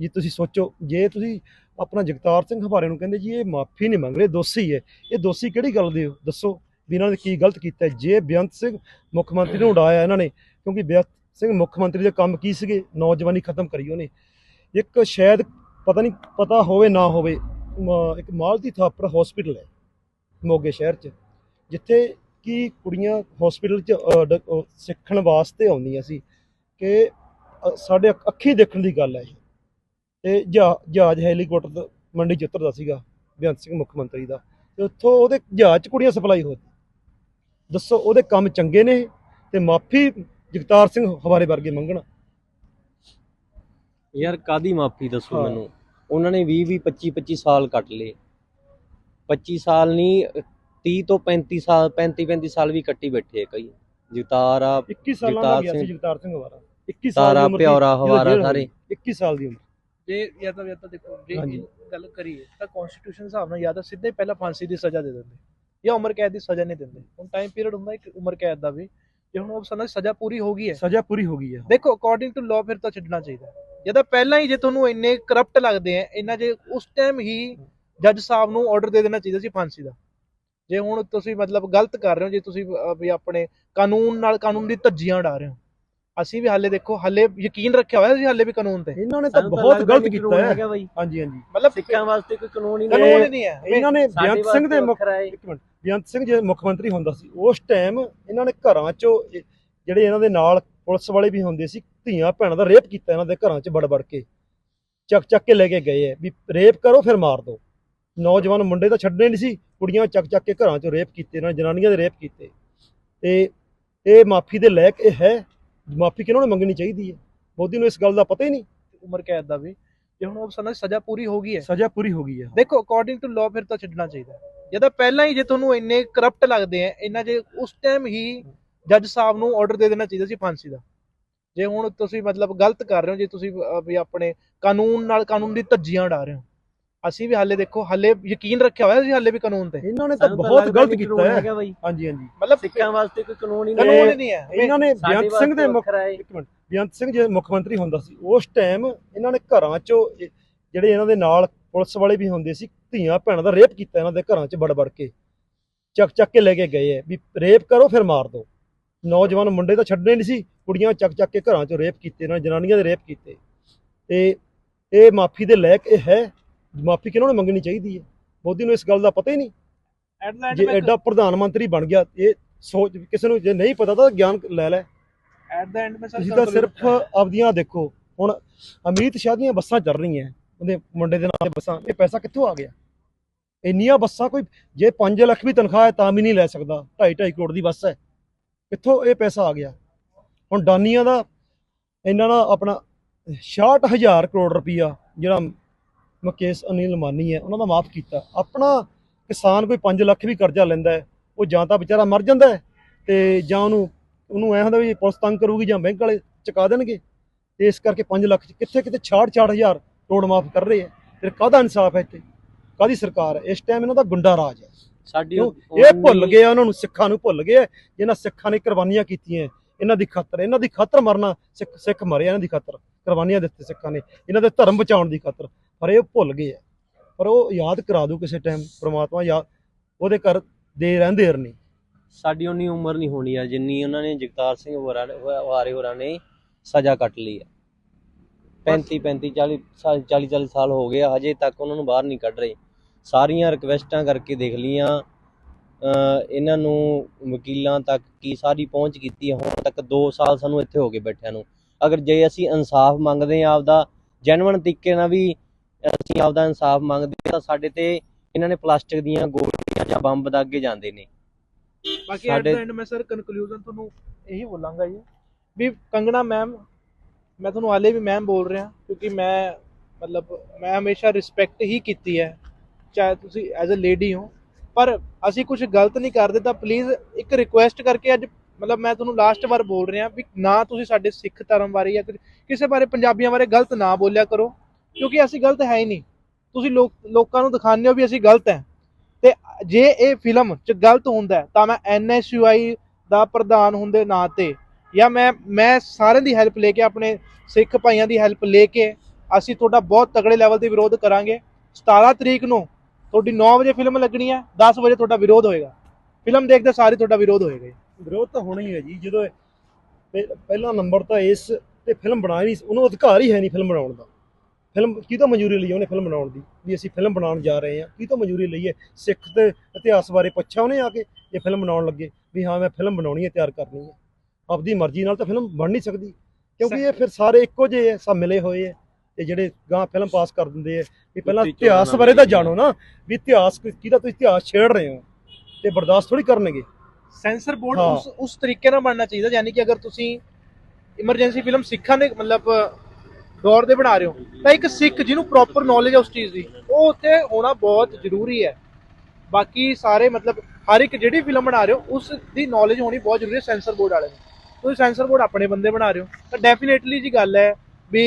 ਜੀ ਤੁਸੀਂ ਸੋਚੋ, ਜੇ ਤੁਸੀਂ ਆਪਣਾ ਜਗਤਾਰ ਸਿੰਘ ਹਵਾਰੇ ਨੂੰ ਕਹਿੰਦੇ ਜੀ, ਇਹ ਮਾਫੀ ਨਹੀਂ ਮੰਗ ਰਹੇ, ਦੋਸ਼ੀ ਹੈ। ਇਹ ਦੋਸ਼ੀ ਕਿਹੜੀ ਗੱਲ ਦੇ ਹੋ? ਦੱਸੋ ਵੀ ਇਹਨਾਂ ਨੇ ਕੀ ਗਲਤ ਕੀਤਾ ਜੇ ਬੇਅੰਤ ਸਿੰਘ ਮੁੱਖ ਮੰਤਰੀ ਨੂੰ ਉਡਾਇਆ ਇਹਨਾਂ ਨੇ, ਕਿਉਂਕਿ ਬੇਅੰਤ ਸਿੰਘ ਮੁੱਖ ਮੰਤਰੀ ਦੇ ਕੰਮ ਕੀ ਸੀਗੇ? ਨੌਜਵਾਨੀ ਖਤਮ ਕਰੀ ਉਹਨੇ। ਇੱਕ ਸ਼ਾਇਦ ਪਤਾ ਨਹੀਂ, ਪਤਾ ਹੋਵੇ ਨਾ ਹੋਵੇ ਇੱਕ ਮਾਲਤੀ ਥਾਪਰ ਹਸਪੀਟਲ ਹੈ ਮੋਗੇ ਸ਼ਹਿਰ 'ਚ ਜਿੱਥੇ ਕਿ ਕੁੜੀਆਂ ਹਸਪੀਟਲ 'ਚ ਸਿੱਖਣ ਵਾਸਤੇ ਆਉਂਦੀਆਂ ਸੀ ਕਿ ਸਾਡੇ ਅੱਖ- ਦੇਖਣ ਦੀ ਗੱਲ ਹੈ ਇਹ। ਤੇ ਜਹਾ- ਜਹਾਜ਼ ਹੈਲੀਕਾਪਟਰ ਦਾ ਮੰਡੀ 'ਚ ਉਤਰਦਾ ਸੀਗਾ ਬੇਅੰਤ ਸਿੰਘ ਮੁੱਖ ਮੰਤਰੀ ਦਾ ਤੇ ਉੱਥੋਂ ਉਹਦੇ ਜਹਾਜ਼ 'ਚ ਕੁੜੀਆਂ ਸਪਲਾਈ ਹੋ ਦੱਸੋ ਉਹਦੇ ਕੰਮ ਚੰਗੇ ਨੇ ਤੇ ਮਾਫੀ ਜਗਤਾਰ ਸਿੰਘ ਹਵਾਰੇ ਵਰਗੇ ਮੰਗਣ? ਯਾਰ ਕਾਦੀ ਮਾਫੀ ਦੱਸੋ। ਮੈਨੂੰ? ਉਹਨਾਂ ਨੇ 20 20 25 25 ਸਾਲ ਕੱਟ ਲਏ। 25 ਸਾਲ ਨਹੀਂ 30 ਤੋਂ 35 ਸਾਲ 35 35 ਸਾਲ ਵੀ ਕੱਟੀ ਬੈਠੇ ਆ ਕਈ। ਜਗਤਾਰ ਆ 21 ਸਾਲਾਂ ਦਾ ਜਗਤਾਰ ਗਿਆ ਸੀ ਸਿੰਘ, ਜਗਤਾਰ ਸਿੰਘ ਹਵਾਰਾ। 21 ਸਾਲ ਦੀ ਉਮਰ ਪਿਆਰਾ ਹਵਾਰਾ ਸਾਰੇ। ਹੋਈ। 21 ਸਾਲ ਦੀ ਉਮਰ। ਜੇ ਜਾਂ ਤਾਂ ਜਾਂ ਤਾਂ ਦੇਖੋ ਜੇ। ਗੱਲ ਕਰੀਏ ਤਾਂ ਕਨਸਟੀਟਿਊਸ਼ਨ ਹਿਸਾਬ ਨਾਲ ਜਾਂ ਤਾਂ ਸਿੱਧੇ ਪਹਿਲਾਂ ਫਾਂਸੀ ਦੀ ਸਜ਼ਾ ਦੇ ਦਿੰਦੇ। ਜਾਂ ਉਮਰ ਕੈਦ ਦੀ ਸਜ਼ਾ ਨਹੀਂ ਦਿੰਦੇ। ਹੁਣ ਟਾਈਮ ਪੀਰੀਅਡ ਹੁੰਦਾ ਇੱਕ ਉਮਰ ਕੈਦ ਦਾ ਵੀ। ਜੇ ਹੁਣ ਉਹ ਸਾਨੂੰ ਸਜ਼ਾ ਪੂਰੀ ਹੋ ਗਈ ਹੈ। ਸਜ਼ਾ ਪੂਰੀ ਹੋ ਗਈ ਹੈ ਦੇਖੋ ਅਕੋਰਡਿੰਗ ਟੂ ਲਾਅ ਫਿਰ ਤਾਂ ਛੱਡਣਾ ਚਾਹੀਦਾ ਜੇ ਤਾਂ ਪਹਿਲਾਂ ਹੀ ਜੇ ਤੁਹਾਨੂੰ ਇੰਨੇ ਕਰਪਟ ਲੱਗਦੇ ਆ ਇਹਨਾਂ ਜੇ ਉਸ ਟਾਈਮ ਹੀ ਜੱਜ ਸਾਹਿਬ ਨੂੰ ਆਰਡਰ ਦੇ ਦੇਣਾ ਚਾਹੀਦਾ ਸੀ ਫਾਂਸੀ ਦਾ। ਜੇ ਹੁਣ ਤੁਸੀਂ ਮਤਲਬ ਗਲਤ ਕਰ ਰਹੇ ਹੋ ਜੇ ਤੁਸੀਂ ਵੀ ਆਪਣੇ ਕਾਨੂੰਨ ਨਾਲ ਕਾਨੂੰਨ ਦੀ ਧੱਜੀਆਂ ਉਡਾ ਰਹੇ ਹੋ। ਅਸੀਂ ਵੀ ਹਾਲੇ ਦੇਖੋ ਹਾਲੇ ਯਕੀਨ ਰੱਖਿਆ ਹੋਇਆ ਸੀ ਹਾਲੇ ਵੀ ਕਾਨੂੰਨ ਤੇ। ਇਹਨਾਂ ਨੇ ਤਾਂ ਬਹੁਤ ਗਲਤ ਕੀਤਾ ਹੈ। ਹਾਂਜੀ ਹਾਂਜੀ। ਮਤਲਬ ਸਿੱਖਾਂ ਵਾਸਤੇ ਕੋਈ ਕਾਨੂੰਨ ਹੀ ਨਹੀਂ ਹੈ। ਇਹਨਾਂ ਨੇ ਬੇਅੰਤ ਸਿੰਘ ਦੇ ਮੁੱਖ। ਇੱਕ ਮਿੰਟ। ਬੇਅੰਤ ਸਿੰਘ ਜੇ ਮੁੱਖ ਮੰਤਰੀ ਹੁੰਦਾ ਸੀ ਉਸ ਟਾਈਮ ਇਹਨਾਂ ਨੇ ਘਰਾਂ 'ਚੋਂ ਜਿਹੜੇ ਇਹਨਾਂ ਦੇ ਨਾਲ ਪੁਲਿਸ ਵਾਲੇ ਵੀ ਹੁੰਦੇ ਸੀ ਧੀਆਂ ਭੈਣਾਂ ਦਾ ਰੇਪ ਕੀਤਾ ਇਹਨਾਂ ਦੇ ਘਰਾਂ 'ਚ ਵੜ ਵੜ ਕੇ। ਚੱਕ ਚੱਕ ਕੇ ਲੈ ਕੇ ਗਏ ਹੈ ਵੀ ਰੇਪ ਕਰੋ ਫਿਰ ਮਾਰ ਦਿਓ ਨੌਜਵਾਨ ਮੁੰਡੇ ਤਾਂ ਛੱਡਣੇ ਨਹੀਂ ਸੀ ਕੁੜੀਆਂ ਚੱਕ ਚੱਕ ਕੇ ਘਰਾਂ 'ਚੋਂ ਰੇਪ ਕੀਤੇ ਇਹਨਾਂ ਜਨਾਨੀਆਂ ਦੇ ਰੇਪ ਕੀਤੇ। ਤੇ ਇਹ ਮਾਫੀ ਦੇ ਲਾਇਕ ਇਹ ਹੈ ਮਾਫੀ ਕਿਹਨਾਂ ਨੂੰ ਮੰਗਣੀ ਚਾਹੀਦੀ ਹੈ? ਮੋਦੀ ਨੂੰ ਇਸ ਗੱਲ ਦਾ ਪਤਾ ਹੀ ਨਹੀਂ। ਉਮਰ ਕੈਦ ਦਾ ਵੀ। ਜੇ ਹੁਣ ਉਹ ਸਾਨੂੰ ਸਜ਼ਾ ਪੂਰੀ ਹੋ ਗਈ ਹੈ। ਸਜ਼ਾ ਪੂਰੀ ਹੋ ਗਈ ਹੈ ਦੇਖੋ ਅਕੋਰਡਿੰਗ ਟੂ ਲਾਅ ਫਿਰ ਤਾਂ ਛੱਡਣਾ ਚਾਹੀਦਾ। ਜੇ ਤਾਂ ਪਹਿਲਾਂ ਹੀ ਜੇ ਤੁਹਾਨੂੰ ਇੰਨੇ ਕਰਪਟ ਲੱਗਦੇ ਆ ਇਹਨਾਂ ਜੇ ਉਸ ਟਾਈਮ ਹੀ ਜੱਜ ਸਾਹਿਬ ਨੂੰ ਆਰਡਰ ਦੇ ਦੇਣਾ ਚਾਹੀਦਾ ਸੀ ਫਾਂਸੀ ਦਾ। ਜੇ ਹੁਣ ਤੁਸੀਂ ਮਤਲਬ ਗਲਤ ਕਰ ਰਹੇ ਹੋ ਜੇ ਤੁਸੀਂ ਵੀ ਆਪਣੇ ਕਾਨੂੰਨ ਨਾਲ ਕਾਨੂੰਨ ਦੀ ਧੱਜੀਆਂ ਉਡਾ ਰਹੇ ਹੋ ਅਸੀਂ ਵੀ ਹਾਲੇ ਦੇਖੋ ਹਾਲੇ ਯਕੀਨ ਰੱਖਿਆ ਹੋਇਆ ਸੀ ਹਾਲੇ ਵੀ ਕਾਨੂੰਨ ਤੇ। ਇਹਨਾਂ ਨੇ ਤਾਂ ਬਹੁਤ ਗਲਤ ਕੀਤਾ ਹੈ। ਹਾਂਜੀ ਹਾਂਜੀ। ਮਤਲਬ ਸਿੱਖਾਂ ਵਾਸਤੇ ਕੋਈ ਕਾਨੂੰਨ ਹੀ ਨਹੀਂ ਕਾਨੂੰਨ ਹੀ। ਨਹੀਂ ਹੈ। ਇਹਨਾਂ ਨੇ ਬੇਅੰਤ ਸਿੰਘ ਦੇ ਮੁੱਖ। ਇੱਕ ਮਿੰਟ। ਬੇਅੰਤ ਸਿੰਘ ਜੇ ਮੁੱਖ ਮੰਤਰੀ ਹੁੰਦਾ ਸੀ ਉਸ ਟਾਈਮ ਇਹਨਾਂ ਨੇ ਘਰਾਂ 'ਚੋਂ ਜਿਹੜੇ ਇਹਨਾਂ ਦੇ ਨਾਲ ਪੁਲਿਸ ਵਾਲੇ ਵੀ ਹੁੰਦੇ ਸੀ ਧੀਆਂ ਭੈਣਾਂ ਦਾ ਰੇਪ ਕੀਤਾ ਇਹਨਾਂ ਦੇ ਘਰਾਂ 'ਚ ਵੜ ਵੜ ਕੇ। ਚੱਕ ਚੱਕ ਕੇ ਲੈ ਕੇ ਗਏ ਹੈ ਵੀ ਰੇਪ ਕਰੋ ਫਿਰ ਮਾਰ ਦਿਓ ਨੌਜਵਾਨ ਮੁੰਡੇ ਤਾਂ ਛੱਡਣੇ ਨਹੀਂ ਸੀ ਕੁੜੀਆਂ ਚੱਕ ਚੱਕ ਕੇ ਘਰਾਂ 'ਚ ਰੇਪ ਕੀਤੇ ਨਾਲ ਜਨਾਨੀਆਂ ਦੇ ਰੇਪ ਕੀਤੇ। ਤੇ ਇਹ ਮਾਫੀ ਦੇ ਲਾਇਕ ਇਹ ਹੈ ਮਾਫੀ ਕਿਹਨਾਂ ਨੂੰ ਮੰਗਣੀ ਚਾਹੀਦੀ ਹੈ ਮੋਦੀ ਨੂੰ ਇਸ ਗੱਲ ਦਾ ਪਤਾ ਹੀ ਨਹੀਂ। ਜੇ ਐਡਾ ਪ੍ਰਧਾਨ ਮੰਤਰੀ ਬਣ ਗਿਆ ਇਹ ਸੋਚ ਕਿਸੇ ਨੂੰ ਜੇ ਨਹੀਂ ਪਤਾ ਤਾਂ ਗਿਆਨ ਲੈ ਲੈ। ਐਟ ਦਾ ਐਂਡ ਮੈਂ ਸਰ ਸਿਰਫ ਆਪਦੀਆਂ ਦੇਖੋ ਹੁਣ ਅਮਰੀਤ ਸ਼ਾਹ ਦੀਆਂ ਬੱਸਾਂ ਚੱਲ ਰਹੀਆਂ। ਉਹਦੇ ਮੁੰਡੇ ਦੇ ਨਾਂ ਤੇ ਬੱਸਾਂ, ਇਹ ਪੈਸਾ ਕਿੱਥੋਂ ਆ ਗਿਆ? ਇੰਨੀਆਂ ਬੱਸਾਂ ਕੋਈ, ਜੇ 5 ਲੱਖ ਵੀ ਤਨਖਾਹ ਹੈ ਤਾਂ ਵੀ ਨਹੀਂ ਲੈ ਸਕਦਾ 2.5 2.5 ਕਰੋੜ ਦੀ ਬੱਸ ਹੈ। ਕਿੱਥੋਂ ਇਹ ਪੈਸਾ ਆ ਗਿਆ? ਹੁਣ ਡਾਨੀਆਂ ਦਾ ਇਹਨਾਂ ਨਾਲ ਆਪਣਾ 66000 ਕਰੋੜ ਰੁਪਈਆ ਜਿਹੜਾ ਮੁਕੇਸ਼ ਅਨਿਲ ਮਾਨੀ ਹੈ, ਉਹਨਾਂ ਦਾ ਮਾਫ ਕੀਤਾ। ਆਪਣਾ ਕਿਸਾਨ ਕੋਈ 5 ਲੱਖ ਵੀ ਕਰਜ਼ਾ ਲੈਂਦਾ ਹੈ, ਉਹ ਜਾਂ ਤਾਂ ਵਿਚਾਰਾ ਮਰ ਜਾਂਦਾ ਹੈ ਤੇ ਜਾਂ ਉਹਨੂੰ ਉਹਨੂੰ ਐ ਹੁੰਦਾ ਵੀ ਪੁਲਿਸ ਤੰਗ ਕਰੂਗੀ ਜਾਂ ਬੈਂਕ ਵਾਲੇ ਚੁਕਾ ਦੇਣਗੇ। ਤੇ ਇਸ ਕਰਕੇ 5 ਲੱਖ ਕਿੱਥੇ ਕਿਤੇ 66 66000 ਟੋੜ ਮਾਫ ਕਰ ਰਹੇ ਹੈ। ਫਿਰ ਕਾਹਦਾ ਇਨਸਾਫ ਹੈ ਇੱਥੇ? ਕਾਹਦੀ ਸਰਕਾਰ ਹੈ? ਇਸ ਟਾਈਮ ਇਹਨਾਂ ਦਾ ਗੁੰਡਾ ਰਾਜ ਹੈ। ਸਾਡੀ ਇਹ ਭੁੱਲ ਗਏ ਉਹਨਾਂ ਨੂੰ ਸਿੱਖਾਂ ਨੂੰ ਭੁੱਲ ਗਏ ਜਿਹਨਾਂ ਸਿੱਖਾਂ ਨੇ ਕੁਰਬਾਨੀਆਂ ਕੀਤੀਆਂ ਇਹਨਾਂ ਦੀ ਖਾਤਰ ਇਹਨਾਂ ਦੀ ਖਾਤਰ ਮਰਨਾ ਸਿੱਖ ਸਿੱਖ ਮਰਿਆ ਇਹਨਾਂ ਦੀ ਖਾਤਰ। ਕੁਰਬਾਨੀਆਂ ਦਿੱਤੇ ਸਿੱਖਾਂ ਨੇ। ਇਹਨਾਂ ਦੇ ਧਰਮ ਬਚਾਉਣ ਦੀ ਖਾਤਰ। ਪਰ ਇਹ ਭੁੱਲ ਗਏ ਆ। ਪਰ ਉਹ ਯਾਦ ਕਰਾ ਦੋ ਕਿਸੇ ਟਾਈਮ ਪ੍ਰਮਾਤਮਾ ਯਾਦ ਉਹਦੇ ਘਰ ਦੇ ਰਹਿੰਦੇ ਨਹੀਂ। ਸਾਡੀ ਉਨੀ ਉਮਰ ਨਹੀਂ ਹੋਣੀ ਆ ਜਿੰਨੀ ਉਹਨਾਂ ਨੇ ਜਗਤਾਰ ਸਿੰਘ ਹੋਰਾਂ ਵਾਰੇ ਹੋਰਾਂ ਨੇ ਸਜ਼ਾ ਕੱਟ ਲਈ ਆ। 35 35 40 ਸਾਲ 40 40 ਸਾਲ ਹੋ ਗਏ ਆ, ਹਜੇ ਤੱਕ ਉਹਨਾਂ ਨੂੰ ਬਾਹਰ ਨਹੀਂ ਕੱਢ ਰਹੇ। ਸਾਰੀਆਂ ਰਿਕਵੈਸਟਾਂ ਕਰਕੇ ਦੇਖ ਲੀਆਂ ਇਹਨਾਂ ਨੂੰ ਵਕੀਲਾਂ ਤੱਕ ਕੀ ਸਾਰੀ ਪਹੁੰਚ ਕੀਤੀ ਹੁਣ ਤੱਕ 2 ਸਾਲ ਸਾਨੂੰ ਇੱਥੇ ਹੋ ਗਏ ਬੈਠਿਆਂ ਨੂੰ। ਅਗਰ ਜੇ ਅਸੀਂ ਇਨਸਾਫ ਮੰਗਦੇ ਆ ਆਪਦਾ ਜੈਨੂਇਨ ਤਰੀਕੇ ਨਾਲ ਵੀ ਅਸੀਂ ਆਪਦਾ ਇਨਸਾਫ ਮੰਗਦੇ ਤਾਂ ਸਾਡੇ ਤੇ ਇਹਨਾਂ ਨੇ ਪਲਾਸਟਿਕ ਦੀਆਂ ਗੋਲੀਆਂ ਜਾਂ ਬੰਬ ਦਾਗੇ ਜਾਂਦੇ ਨੇ। ਬਾਕੀ ਐਟ ਦਾ ਐਂਡ ਮੈਂ ਸਰ ਕਨਕਲੂਜਨ ਤੁਹਾਨੂੰ ਇਹੀ ਬੋਲਾਂਗਾ ਜੀ। ਵੀ ਕੰਗਣਾ ਮੈਮ ਮੈਂ ਤੁਹਾਨੂੰ ਹਾਲੇ ਵੀ ਮੈਮ ਬੋਲ ਰਿਹਾ, ਕਿਉਂਕਿ ਮੈਂ ਮਤਲਬ ਮੈਂ ਹਮੇਸ਼ਾ ਰਿਸਪੈਕਟ ਹੀ ਕੀਤੀ ਹੈ, ਚਾਹੇ ਤੁਸੀਂ ਐਜ਼ ਅ ਲੇਡੀ ਹੋ। ਪਰ ਅਸੀਂ ਕੁਝ ਗਲਤ ਨਹੀਂ ਕਰਦੇ, ਤਾਂ ਪਲੀਜ਼ ਇੱਕ ਰਿਕੁਐਸਟ ਕਰਕੇ ਅੱਜ ਮਤਲਬ ਮੈਂ ਤੁਹਾਨੂੰ ਲਾਸਟ ਵਾਰ ਬੋਲ ਰਿਹਾ ਵੀ ਨਾ ਤੁਸੀਂ ਸਾਡੇ ਸਿੱਖ ਧਰਮ ਬਾਰੇ ਜਾਂ ਕਿਸੇ ਬਾਰੇ ਪੰਜਾਬੀਆਂ ਬਾਰੇ ਗਲਤ ਨਾ ਬੋਲਿਆ ਕਰੋ, ਕਿਉਂਕਿ ਅਸੀਂ ਗਲਤ ਹੈ ਹੀ ਨਹੀਂ। ਤੁਸੀਂ ਲੋਕ, ਲੋਕਾਂ ਨੂੰ ਦਿਖਾਉਂਦੇ ਹੋ ਵੀ ਅਸੀਂ ਗਲਤ ਹੈ। ਤੇ ਜੇ ਇਹ ਫਿਲਮ ਚ ਗਲਤ ਹੁੰਦਾ ਤਾਂ ਮੈਂ ਐਨਐਸਯੂਆਈ ਦਾ ਪ੍ਰਧਾਨ ਹੁੰਦੇ ਨਾਂ ਤੇ ਜਾਂ ਮੈਂ ਮੈਂ ਸਾਰਿਆਂ ਦੀ ਹੈਲਪ ਲੈ ਕੇ, ਆਪਣੇ ਸਿੱਖ ਭਾਈਆਂ ਦੀ ਹੈਲਪ ਲੈ ਕੇ ਅਸੀਂ ਤੁਹਾਡਾ ਬਹੁਤ ਤਗੜੇ ਲੈਵਲ ਤੇ ਵਿਰੋਧ ਕਰਾਂਗੇ। 17 ਤਰੀਕ ਨੂੰ ਤੁਹਾਡੀ 9 ਵਜੇ ਫਿਲਮ ਲੱਗਣੀ ਹੈ 10 ਵਜੇ ਤੁਹਾਡਾ ਵਿਰੋਧ ਹੋਏਗਾ। ਫਿਲਮ ਦੇਖਦੇ ਸਾਰੇ ਤੁਹਾਡਾ ਵਿਰੋਧ ਹੋਏਗਾ ਵਿਰੋਧ ਤਾਂ ਹੋਣਾ ਹੀ ਹੈ ਜੀ, ਜਦੋਂ ਇਹ ਪਹਿ- ਪਹਿਲਾ ਨੰਬਰ ਤਾਂ ਇਸ ਤੇ ਫਿਲਮ ਬਣਾ ਨਹੀਂ, ਉਹਨੂੰ ਅਧਿਕਾਰ ਹੀ ਹੈ ਨਹੀਂ ਫਿਲਮ ਬਣਾਉਣ ਦਾ। ਫਿਲਮ ਕੀ ਤੋਂ ਮਨਜ਼ੂਰੀ ਲਈ ਉਹਨੇ ਫਿਲਮ ਬਣਾਉਣ ਦੀ, ਵੀ ਅਸੀਂ ਫਿਲਮ ਬਣਾਉਣ ਜਾ ਰਹੇ ਹਾਂ, ਕੀ ਤੋਂ ਮਨਜ਼ੂਰੀ ਲਈ ਹੈ ਸਿੱਖ ਦੇ ਇਤਿਹਾਸ ਬਾਰੇ ਪੁੱਛਿਆ ਉਹਨੇ ਆ ਕੇ, ਇਹ ਫਿਲਮ ਬਣਾਉਣ ਲੱਗੇ, ਵੀ ਹਾਂ ਮੈਂ ਫਿਲਮ ਬਣਾਉਣੀ ਹੈ, ਤਿਆਰ ਕਰਨੀ ਹੈ। ਆਪਦੀ ਮਰਜ਼ੀ ਨਾਲ ਤਾਂ ਫਿਲਮ ਬਣ ਨਹੀਂ ਸਕਦੀ ਕਿਉਂਕਿ ਇਹ ਫਿਰ ਸਾਰੇ ਇੱਕੋ ਜਿਹੇ ਹੈ ਸਭ ਮਿਲੇ ਹੋਏ ਹੈ ਤੇ ਜਿਹੜੇ ਗਾਂ ਫਿਲਮ ਪਾਸ ਕਰ ਦਿੰਦੇ ਆ ਵੀ ਪਹਿਲਾਂ ਇਤਿਹਾਸ ਬਾਰੇ ਤਾਂ। ਜਾਣੋ ਨਾ ਵੀ ਇਤਿਹਾਸ ਕਿਹਦਾ ਤੁਸੀਂ ਇਤਿਹਾਸ ਛੇੜ ਰਹੇ ਹੋ ਤੇ ਬਰਦਾਸ਼ਤ ਥੋੜੀ ਕਰਨਗੇ ਸੈਂਸਰ ਬੋਰਡ। ਉਸ ਉਸ ਤਰੀਕੇ ਨਾਲ ਬਣਨਾ ਚਾਹੀਦਾ ਯਾਨੀ ਕਿ ਅਗਰ ਤੁਸੀਂ ਇਮਰਜੈਂਸੀ ਫਿਲਮ ਸਿੱਖਾਂ ਦੇ ਮਤਲਬ ਦੌਰ ਦੇ ਬਣਾ ਰਹੇ ਹੋ ਤਾਂ ਇੱਕ ਸਿੱਖ ਜਿਹਨੂੰ ਪ੍ਰੋਪਰ ਨੌਲੇਜ ਹੈ ਉਸ ਚੀਜ਼ ਦੀ ਉਹ ਉੱਥੇ ਹੋਣਾ ਬਹੁਤ ਜ਼ਰੂਰੀ ਹੈ ਬਾਕੀ ਸਾਰੇ ਮਤਲਬ ਹਰ ਇੱਕ ਜਿਹੜੀ ਫਿਲਮ ਬਣਾ ਰਹੇ ਹੋ ਉਸ ਦੀ ਨੌਲੇਜ ਹੋਣੀ ਬਹੁਤ ਜ਼ਰੂਰੀ ਹੈ ਸੈਂਸਰ ਬੋਰਡ ਵਾਲੇ ਨੂੰ ਤੁਸੀਂ ਸੈਂਸਰ ਬੋਰਡ ਆਪਣੇ ਬੰਦੇ ਬਣਾ ਰਹੇ ਹੋ। ਤਾਂ ਡੈਫੀਨੇਟਲੀ ਜੀ ਗੱਲ ਹੈ ਵੀ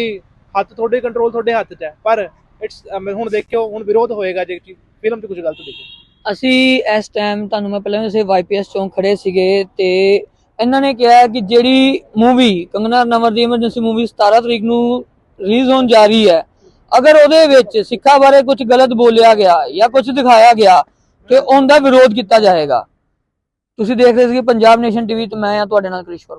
ਹੱਥ ਤੁਹਾਡੇ ਕੰਟਰੋਲ ਤੁਹਾਡੇ ਹੱਥ 'ਚ ਹੈ। ਪਰ ਇਟਸ ਹੁਣ ਦੇਖਿਓ, ਹੁਣ ਵਿਰੋਧ ਹੋਏਗਾ ਜੇ ਫਿਲਮ 'ਚ ਕੁਝ ਗਲਤ ਦੇਖੋ ਅਸੀਂ ਇਸ ਟਾਈਮ ਤੁਹਾਨੂੰ ਮੈਂ ਪਹਿਲਾਂ ਦੱਸਿਆ ਵਾਈਪੀਐਸ ਚੌਂਕ ਖੜੇ ਸੀਗੇ ਤੇ ਇਹਨਾਂ ਨੇ ਕਿਹਾ ਕਿ ਜਿਹੜੀ ਮੂਵੀ ਕੰਗਨਾ ਰਣਾਵਤ ਦੀ ਐਮਰਜੈਂਸੀ ਮੂਵੀ 17 ਤਰੀਕ ਨੂੰ ਰਿਲੀਜ਼ ਹੋਣ ਜਾ ਰਹੀ ਹੈ, ਅਗਰ ਉਹਦੇ ਵਿੱਚ ਸਿੱਖਾਂ ਬਾਰੇ ਕੁਝ ਗਲਤ ਬੋਲਿਆ ਗਿਆ ਜਾਂ ਕੁਝ ਦਿਖਾਇਆ ਗਿਆ, ਤੇ ਉਹਦਾ ਵਿਰੋਧ ਕੀਤਾ ਜਾਏਗਾ। ਤੁਸੀਂ ਦੇਖ ਰਹੇ ਸੀ ਪੰਜਾਬ ਨੇਸ਼ਨ ਟੀਵੀ ਤੇ ਮੈਂ ਆ ਤੁਹਾਡੇ ਨਾਲ ਕ੍ਰਿਸ਼ ਵਰਮਾ।